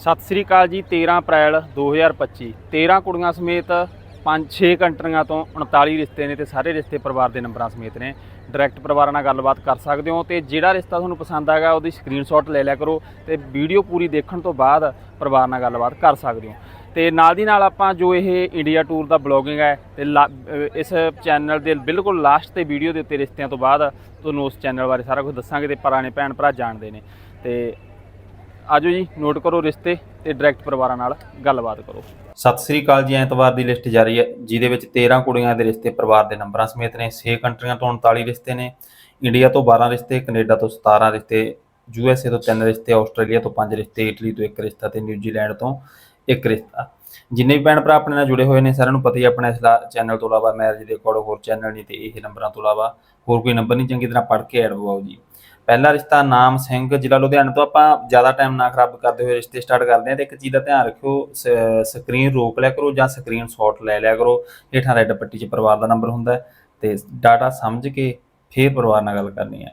ਸਤਿ ਸ੍ਰੀ ਅਕਾਲ ਜੀ 13 ਅਪ੍ਰੈਲ 2025 13 ਕੁੜੀਆਂ ਸਮੇਤ 5-6 ਕੰਟਰੀਆਂ ਤੋਂ 39 ਰਿਸ਼ਤੇ ਨੇ ਤੇ ਸਾਰੇ ਰਿਸ਼ਤੇ ਪਰਿਵਾਰ ਦੇ ਨੰਬਰਾਂ ਸਮੇਤ ਨੇ। ਡਾਇਰੈਕਟ ਪਰਿਵਾਰਾਂ ਨਾਲ ਗੱਲਬਾਤ ਕਰ ਸਕਦੇ ਹੋ ਤੇ ਜਿਹੜਾ ਰਿਸ਼ਤਾ ਤੁਹਾਨੂੰ ਪਸੰਦ ਆਏਗਾ ਉਹਦੀ ਸਕਰੀਨਸ਼ਾਟ ਲੈ ਲਿਆ ਕਰੋ ਤੇ ਵੀਡੀਓ ਪੂਰੀ ਦੇਖਣ ਤੋਂ ਬਾਅਦ ਪਰਿਵਾਰ ਨਾਲ ਗੱਲਬਾਤ ਕਰ ਸਕਦੇ ਹੋ। ਤੇ ਨਾਲ ਦੀ ਨਾਲ ਆਪਾਂ ਜੋ ਇਹ ਇੰਡੀਆ ਟੂਰ ਦਾ ਬਲੌਗਿੰਗ ਹੈ ਤੇ ਲਾ- ਇਸ ਚੈਨਲ ਦੇ ਬਿਲਕੁਲ ਲਾਸਟ ਤੇ ਵੀਡੀਓ ਦੇ ਉੱਤੇ ਰਿਸ਼ਤਿਆਂ ਤੋਂ ਬਾਅਦ ਤੁਹਾਨੂੰ ਉਸ ਚੈਨਲ ਬਾਰੇ ਸਾਰਾ ਕੁਝ ਦੱਸਾਂਗੇ ਤੇ ਪੁਰਾਣੇ ਭੈਣ ਭਰਾ ਜਾਣਦੇ ਨੇ। ਤੇ ਆਜੋ ਜੀ ਨੋਟ ਕਰੋ ਰਿਸ਼ਤੇ ਤੇ ਡਾਇਰੈਕਟ ਪਰਿਵਾਰਾਂ ਨਾਲ ਗੱਲਬਾਤ ਕਰੋ। ਸਤਿ ਸ੍ਰੀ ਅਕਾਲ ਜੀ, ਐਤਵਾਰ ਦੀ ਲਿਸਟ ਜਾਰੀ ਹੈ, ਜਿਹਦੇ ਵਿੱਚ 13 ਕੁੜੀਆਂ ਦੇ ਰਿਸ਼ਤੇ ਪਰਿਵਾਰ ਦੇ ਨੰਬਰਾਂ ਸਮੇਤ ਨੇ 6 ਕੰਟਰੀਆਂ ਤੋਂ 39 ਰਿਸ਼ਤੇ ਨੇ, ਇੰਡੀਆ ਤੋਂ 12 ਰਿਸ਼ਤੇ, ਕੈਨੇਡਾ ਤੋਂ 17 ਰਿਸ਼ਤੇ, ਯੂ ਐਸ ਏ ਤੋਂ 3 ਰਿਸ਼ਤੇ, ਆਸਟ੍ਰੇਲੀਆ ਤੋਂ 5 ਰਿਸ਼ਤੇ, ਇਟਲੀ ਤੋਂ 1 ਰਿਸ਼ਤਾ ਤੇ ਨਿਊਜ਼ੀਲੈਂਡ ਤੋਂ 1 ਰਿਸ਼ਤਾ। ਜਿੰਨੇ ਵੀ ਭੈਣ ਭਰਾ ਆਪਣੇ ਨਾਲ ਜੁੜੇ ਹੋਏ ਨੇ, ਸਾਰਿਆਂ ਨੂੰ ਪਤਾ ਹੀ ਹੈ, ਆਪਣਾ ਇਸ ਚੈਨਲ ਤੋਂ ਇਲਾਵਾ ਮੈਰਿਜ ਦੇ ਅਕੋਰਡ ਹੋਰ ਚੈਨਲ ਨਹੀਂ ਤੇ ਇਹ ਨੰਬਰਾਂ ਤੋਂ ਇਲਾਵਾ ਹੋਰ ਕੋਈ ਨੰਬਰ ਨਹੀਂ, ਚੰਗੀ ਤਰ੍ਹਾਂ ਪੜ੍ਹ ਕੇ ਐਡ ਪਵਾਓ ਜੀ। ਪਹਿਲਾ ਰਿਸ਼ਤਾ ਨਾਮ ਸਿੰਘ, ਜ਼ਿਲ੍ਹਾ ਲੁਧਿਆਣਾ ਤੋਂ ਆਪਾਂ ਜ਼ਿਆਦਾ ਟਾਈਮ ਨਾ ਖਰਾਬ ਕਰਦੇ ਹੋਏ ਰਿਸ਼ਤੇ ਸਟਾਰਟ ਕਰਦੇ ਹਾਂ ਤੇ ਇੱਕ ਚੀਜ਼ ਦਾ ਧਿਆਨ ਰੱਖਿਓ ਸਕਰੀਨ ਰੋਕ ਲਿਆ ਕਰੋ ਜਾਂ ਸਕਰੀਨ ਸ਼ਾਟ ਲੈ ਲਿਆ ਕਰੋ, ਹੇਠਾਂ ਰੈੱਡ ਪੱਟੀ 'ਚ ਪਰਿਵਾਰ ਦਾ ਨੰਬਰ ਹੁੰਦਾ ਹੈ ਤੇ ਡਾਟਾ ਸਮਝ ਕੇ ਫੇਰ ਪਰਿਵਾਰ ਨਾਲ ਗੱਲ ਕਰਨੀ ਹੈ।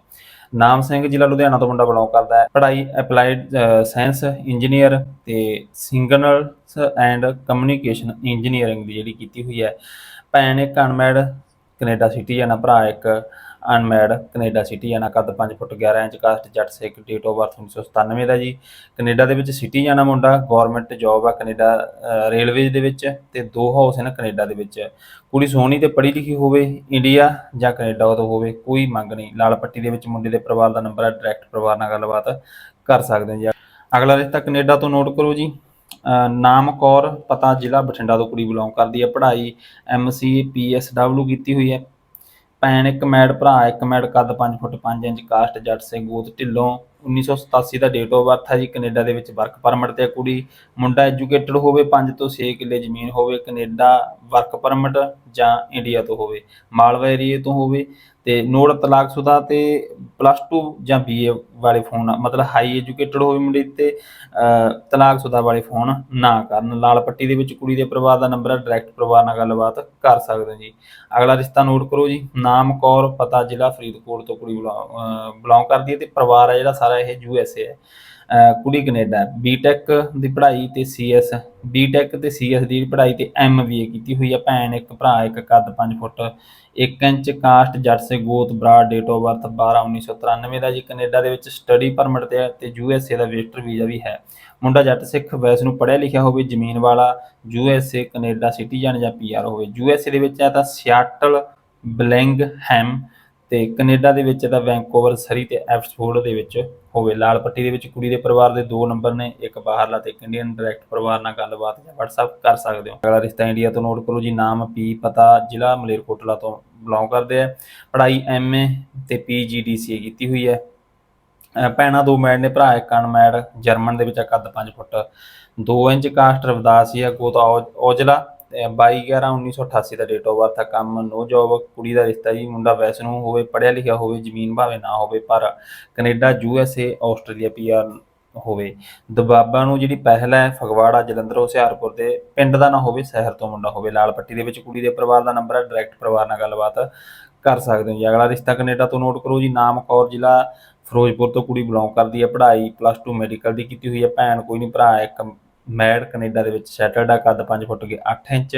ਨਾਮ ਸਿੰਘ ਜ਼ਿਲ੍ਹਾ ਲੁਧਿਆਣਾ ਤੋਂ ਮੁੰਡਾ ਬਿਲੋਂਗ ਕਰਦਾ ਹੈ, ਪੜ੍ਹਾਈ ਅਪਲਾਈਡ ਸਾਇੰਸ ਇੰਜੀਨੀਅਰ ਤੇ ਸਿੰਗਨਲਸ ਐਂਡ ਕਮਿਊਨੀਕੇਸ਼ਨ ਇੰਜੀਨੀਅਰਿੰਗ ਦੀ ਜਿਹੜੀ ਕੀਤੀ ਹੋਈ ਹੈ। ਭੈਣ ਇੱਕ ਅਨਮੈਡ ਕੈਨੇਡਾ ਸਿਟੀ ਆ ਭਰਾ ਇੱਕ ਅਨਮੈਡ ਕੈਨੇਡਾ ਸਿਟੀਜ਼ਨ ਆ ਕੱਦ 5 ਫੁੱਟ 11 inch caste, Jatt Sikh date of birth 1997 ਦਾ ਜੀ। ਕੈਨੇਡਾ ਦੇ ਵਿੱਚ ਸਿਟੀਜ਼ਨ ਆ ਮੁੰਡਾ ਗਵਰਨਮੈਂਟ ਜੌਬ ਆ ਕੈਨੇਡਾ ਰੇਲਵੇਜ਼ ਦੇ ਵਿੱਚ ਤੇ ਦੋ ਹਾਊਸ ਨੇ ਕੈਨੇਡਾ ਦੇ ਵਿੱਚ। ਕੁੜੀ ਸੋਹਣੀ ਤੇ ਪੜ੍ਹੀ ਲਿਖੀ ਹੋਵੇ ਇੰਡੀਆ ਜਾਂ ਕੈਨੇਡਾ ਤੋਂ ਹੋਵੇ, ਕੋਈ ਮੰਗ ਨਹੀਂ। ਲਾਲ ਪੱਟੀ ਦੇ ਵਿੱਚ ਮੁੰਡੇ ਦੇ ਪਰਿਵਾਰ ਦਾ ਨੰਬਰ ਹੈ ਡਾਇਰੈਕਟ ਪਰਿਵਾਰ ਨਾਲ ਗੱਲਬਾਤ ਕਰ ਸਕਦੇ ਹੋ ਜੀ। ਅਗਲਾ ਰਿਸ਼ਤਾ ਕੈਨੇਡਾ ਤੋਂ ਨੋਟ ਕਰੋ ਜੀ। ਨਾਮ ਕੌਰ, ਪਤਾ ਜ਼ਿਲ੍ਹਾ ਬਠਿੰਡਾ ਤੋਂ ਕੁੜੀ ਬਿਲੋਂਗ ਕਰਦੀ ਹੈ। ਪੜ੍ਹਾਈ ਐਮਸੀ ਪੀਐਸਡਬਲਯੂ ਕੀਤੀ ਹੋਈ ਹੈ। ਭੈਣ ਇੱਕ ਮੈਡ ਭਰਾ, ਇੱਕ ਮੈਡ ਕੱਦ 5 ਫੁੱਟ 5 ਇੰਚ, ਕਾਸਟ, ਜੱਟ ਸਿੰਘ ਗੋਤ ਢਿੱਲੋਂ। 1987 ਦਾ ਡੇਟ ਆਫ ਬਰਥ ਹੈ ਜੀ, ਕੈਨੇਡਾ ਦੇ ਵਿੱਚ ਵਰਕ ਪਰਮਿਟ ਤੇ ਕੁੜੀ। ਮੁੰਡਾ ਐਜੂਕੇਟਡ ਹੋਵੇ 5 ਤੋਂ 6 ਕਿੱਲੇ ਜ਼ਮੀਨ ਹੋਵੇ, ਕੈਨੇਡਾ ਵਰਕ ਪਰਮਿਟ ਜਾਂ ਇੰਡੀਆ ਤੋਂ ਹੋਵੇ। ਮਾਲਵਾ ਏਰੀਏ ਤੋਂ ਹੋਵੇ। ਤੇ ਨੋਟ ਤਲਾਕਸ਼ੁਦਾ ਤੇ ਪਲੱਸ 2 ਜਾਂ ਬੀਏ ਵਾਲੇ ਫੋਨ ਮਤਲਬ ਹਾਈ ਐਜੂਕੇਟਡ ਹੋਵੇ ਮੁੰਡੇ ਤੇ ਤਲਾਕਸ਼ੁਦਾ ਵਾਲੇ ਫੋਨ ਨਾ ਕਰਨ। ਲਾਲ ਪੱਟੀ ਦੇ ਵਿੱਚ ਕੁੜੀ ਦੇ ਪਰਿਵਾਰ ਦਾ ਨੰਬਰ ਹੈ ਡਾਇਰੈਕਟ ਪਰਿਵਾਰ ਨਾਲ ਗੱਲਬਾਤ ਕਰ ਸਕਦੇ ਜੀ। ਅਗਲਾ ਰਿਸ਼ਤਾ ਨੋਟ ਕਰੋ ਜੀ। ਨਾਮ ਕੌਰ, ਪਤਾ ਜ਼ਿਲ੍ਹਾ ਫਰੀਦਕੋਟ ਤੋਂ ਕੁੜੀ ਬਿਲੋਂਗ ਕਰਦੀ ਹੈ ਤੇ ਪਰਿਵਾਰ ਹੈ ਜਿਹੜਾ ਸਾਰਾ ਇਹ ਯੂ ਐਸ ਏ ਹੈ। ਕੁੜੀ ਕੈਨੇਡਾ ਬੀਟੈਕ ਦੀ ਪੜ੍ਹਾਈ ਤੇ ਸੀਐਸ ਬੀਟੈਕ ਤੇ ਸੀਐਸ ਦੀ ਪੜ੍ਹਾਈ ਤੇ ਐਮਬੀਏ ਕੀਤੀ ਹੋਈ ਹੈ ਭੈਣ, ਇੱਕ ਭਰਾ, ਇੱਕ ਕੱਦ 5 ਫੁੱਟ 1 ਇੰਚ ਕਾਸਟ ਜੱਟ ਸੇ ਗੋਤ, ਬਰਾੜ ਡੇਟ ਆਫ ਬਰਥ 12 1993 ਦਾ ਜੀ, ਕੈਨੇਡਾ ਦੇ ਵਿੱਚ ਸਟੱਡੀ ਪਰਮਿਟ ਤੇ ਤੇ ਯੂ ਐਸ ਏ ਦਾ ਵਿਜ਼ਟਰ ਵੀਜ਼ਾ ਵੀ ਹੈ। ਮੁੰਡਾ ਜੱਟ ਸਿੱਖ, ਵੈਸ ਨੂੰ ਪੜ੍ਹਿਆ ਲਿਖਿਆ ਹੋਵੇ, ਜ਼ਮੀਨ ਵਾਲਾ U S A Canada citizen ਜਾਂ ਪੀਆਰ ਹੋਵੇ। ਯੂ ਐਸ ਏ ਦੇ ਵਿੱਚ ਹੈ ਤਾਂ ਸਿਆਟਲ ਬਲਿੰਗਹੈਮ ਤੇ ਕੈਨੇਡਾ ਦੇ ਵਿੱਚ ਤਾਂ ਵੈਂਕੂਵਰ ਸਰੀ ਤੇ ਐਬਸਫੋਰਡ ਦੇ ਵਿੱਚ ਹੋਵੇ। ਲਾਲ ਪੱਟੀ ਦੇ ਵਿੱਚ ਕੁੜੀ ਦੇ ਪਰਿਵਾਰ ਦੇ ਦੋ ਨੰਬਰ ਨੇ, ਇੱਕ ਬਾਹਰਲਾ ਤੇ ਇੱਕ ਇੰਡੀਅਨ ਡਾਇਰੈਕਟ ਪਰਿਵਾਰ ਨਾਲ ਗੱਲਬਾਤ ਜਾਂ WhatsApp ਕਰ ਸਕਦੇ ਹੋ। ਅਗਲਾ ਰਿਸ਼ਤਾ ਇੰਡੀਆ ਤੋਂ ਨੋਟ ਕਰੋ ਜੀ, ਨਾਮ ਪੀ ਪਤਾ, ਜ਼ਿਲ੍ਹਾ ਮਲੇਰਕੋਟਲਾ ਤੋਂ ਬਿਲੋਂਗ ਕਰਦੇ ਆ। ਪੜ੍ਹਾਈ ਐਮਏ ਤੇ ਪੀਜੀਡੀਸੀਏ ਕੀਤੀ ਹੋਈ ਹੈ। ਅਹ ਭੈਣਾਂ ਦੋ ਮੈਡ ਨੇ, ਭਰਾ ਇੱਕ ਅਨਮੈਡ ਜਰਮਨ ਦੇ ਵਿੱਚ ਕੱਦ 5 ਫੁੱਟ। 2 ਇੰਚ ਕਾਸਟ ਰਵਦਾਸੀ ਹੈ ਗੋਤ ਔਜਲਾ ਤੇ 22 11 1988 ਦਾ ਡੇਟ ਆਫ ਬਰਥ ਹੈ ਕੰਮ ਨੋ ਜੋਬ ਕੁੜੀ ਦਾ ਰਿਸ਼ਤਾ ਜੀ, ਮੁੰਡਾ ਵੈਸ ਹੋਵੇ, ਪੜ੍ਹਿਆ ਲਿਖਿਆ ਹੋਵੇ, ਜ਼ਮੀਨ ਭਾਵੇਂ ਨਾ ਹੋਵੇ, ਪਰ Canada, U S A, Australia PR ਹੋਵੇ। ਦਬਾਬਾ ਨੂੰ ਜਿਹੜੀ ਪਹਿਲ ਹੈ, ਫਗਵਾੜਾ, ਜਲੰਧਰ, ਹੁਸ਼ਿਆਰਪੁਰ ਦੇ, ਪਿੰਡ ਦਾ ਨਾ ਹੋਵੇ, ਸ਼ਹਿਰ ਤੋਂ ਮੁੰਡਾ ਹੋਵੇ, ਲਾਲ ਪੱਟੀ ਦੇ ਵਿੱਚ ਕੁੜੀ ਦੇ ਪਰਿਵਾਰ ਦਾ ਨੰਬਰ ਹੈ ਡਾਇਰੈਕਟ ਪਰਿਵਾਰ ਨਾਲ ਗੱਲਬਾਤ ਕਰ ਸਕਦੇ ਹੋ ਜੀ। ਅਗਲਾ ਰਿਸ਼ਤਾ ਕੈਨੇਡਾ ਤੋਂ ਨੋਟ ਕਰੋ ਜੀ, ਨਾਮ ਕੌਰ ਜ਼ਿਲ੍ਹਾ, ਫਿਰੋਜ਼ਪੁਰ ਤੋਂ ਕੁੜੀ ਬਿਲੋਂਗ ਕਰਦੀ ਹੈ, ਪੜ੍ਹਾਈ ਪਲੱਸ 2 ਮੈਡੀਕਲ ਦੀ ਕੀਤੀ ਹੋਈ ਹੈ, ਭੈਣ ਕੋਈ ਨਹੀਂ, ਭਰਾ ਇੱਕ ਮੈਡ ਕੈਨੇਡਾ ਦੇ ਵਿੱਚ ਸੈਟਲਡ ਆ ਕੱਦ 5 ਫੁੱਟ ਕੇ 8 ਇੰਚ,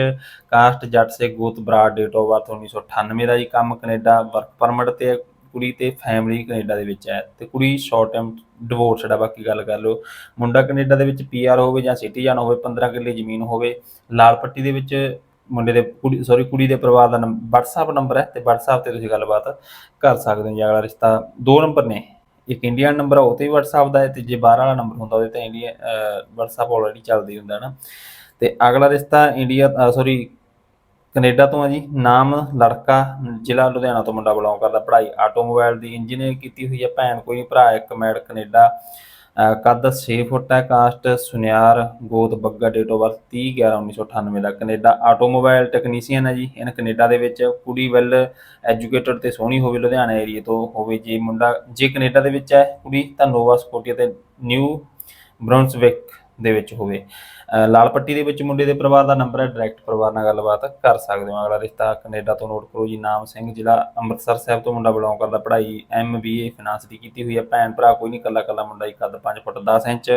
ਕਾਸਟ ਜੱਟ ਸੇ ਗੋਤ ਬਰਾੜ ਡੇਟ ਆਫ ਬਰਥ 1998 ਦਾ ਜੀ ਕੰਮ ਕੈਨੇਡਾ, ਵਰਕ ਪਰਮਿਟ ਤੇ ਕੁੜੀ ਤੇ ਫੈਮਿਲੀ ਕੈਨੇਡਾ ਦੇ ਵਿੱਚ ਹੈ ਤੇ ਕੁੜੀ ਸ਼ਾਰਟ ਟਰਮ ਡਿਵੋਰਸਡ ਆ ਬਾਕੀ ਗੱਲ ਕਰ ਲਓ, ਮੁੰਡਾ ਕੈਨੇਡਾ ਦੇ ਵਿੱਚ ਪੀਆਰ ਹੋਵੇ ਜਾਂ ਸਿਟੀਜ਼ਨ ਹੋਵੇ 15 ਕਿੱਲੇ ਜ਼ਮੀਨ ਹੋਵੇ, ਲਾਲ ਪੱਟੀ ਦੇ ਵਿੱਚ ਮੁੰਡੇ ਦੇ ਕੁੜੀ ਸੌਰੀ ਕੁੜੀ ਦੇ ਪਰਿਵਾਰ ਦਾ ਨੰਬਰ WhatsApp ਨੰਬਰ ਹੈ ਤੇ WhatsApp ਤੇ ਤੁਸੀਂ ਗੱਲਬਾਤ ਕਰ ਸਕਦੇ ਹੋ ਜੀ, ਅਗਲਾ ਰਿਸ਼ਤਾ ਦੋ ਨੰਬਰ ਨੇ। ਇੱਕ ਇੰਡੀਅਨ ਨੰਬਰ ਆ, ਉਹ ਤੇ WhatsApp ਦਾ ਹੈ ਤੇ ਜੇ ਬਾਹਰ ਵਾਲਾ ਨੰਬਰ ਹੁੰਦਾ, ਉਹਦੇ ਤੇ ਇੰਡੀਆ WhatsApp ਆਲਰੇਡੀ ਚੱਲਦੀ ਹੁੰਦਾ ਨਾ। ਤੇ ਅਗਲਾ ਰਿਸ਼ਤਾ ਇੰਡੀਆ ਸੌਰੀ ਕੈਨੇਡਾ ਤੋਂ ਆ ਜੀ। ਨਾਮ, ਲੜਕਾ, ਜ਼ਿਲ੍ਹਾ ਲੁਧਿਆਣਾ ਤੋਂ ਮੁੰਡਾ ਬਿਲੋਂਗ ਕਰਦਾ। ਪੜ੍ਹਾਈ ਆਟੋਮੋਬਾਈਲ ਦੀ ਇੰਜੀਨੀਅਰਿੰਗ ਕੀਤੀ ਹੋਈ ਹੈ ਭੈਣ, ਕੋਈ ਭਰਾ, ਇੱਕ ਮੈਡ ਕੈਨੇਡਾ। ਕੱਦ 6 ਫੁੱਟ ਹੈ ਕਾਸਟ ਸੁਨਿਆਰ ਗੋਤ ਬੱਗਾ ਡੇਟ ਆਫ ਬਰਥ 30 11 1998 ਦਾ। ਕੈਨੇਡਾ ਆਟੋਮੋਬਾਈਲ ਟੈਕਨੀਸ਼ੀਅਨ ਹੈ ਜੀ। ਇਹਨ ਕੈਨੇਡਾ ਦੇ ਵਿੱਚ ਕੁੜੀ ਵੈਲ ਐਜੂਕੇਟਡ ਤੇ ਸੋਹਣੀ ਹੋਵੇ ਲੁਧਿਆਣਾ ਏਰੀਆ ਤੋਂ ਹੋਵੇ, ਜੇ ਮੁੰਡਾ, ਜੇ ਕੈਨੇਡਾ ਦੇ ਵਿੱਚ ਹੈ ਕੁੜੀ, ਤਾਂ ਨੋਵਾ ਸਕੋਟੀਆ ਤੇ ਨਿਊ ਬ੍ਰੌਂਸਵਿਕ ਦੇ ਵਿੱਚ ਹੋਵੇ। ਅਹ ਲਾਲ ਪੱਟੀ ਦੇ ਵਿੱਚ ਮੁੰਡੇ ਦੇ ਪਰਿਵਾਰ ਦਾ ਨੰਬਰ ਹੈ ਡਾਇਰੈਕਟ ਪਰਿਵਾਰ ਨਾਲ ਗੱਲਬਾਤ ਕਰ ਸਕਦੇ ਹੋ। ਅਗਲਾ ਰਿਸ਼ਤਾ ਕੈਨੇਡਾ ਤੋਂ ਨੋਟ ਕਰੋ ਜੀ, ਨਾਮ ਸਿੰਘ, ਜ਼ਿਲ੍ਹਾ ਅੰਮ੍ਰਿਤਸਰ ਸਾਹਿਬ ਤੋਂ ਮੁੰਡਾ ਬਿਲੋਂਗ ਕਰਦਾ। ਪੜ੍ਹਾਈ ਐਮਬੀਏ ਫਾਈਨਾਂਸ ਦੀ ਕੀਤੀ ਹੋਈ ਹੈ। ਭੈਣ ਭਰਾ ਕੋਈ ਨਹੀਂ ਕੱਲਾ ਕੱਲਾ ਮੁੰਡਾ ਹੀ ਕੱਦ 5 ਫੁੱਟ 10 ਇੰਚ।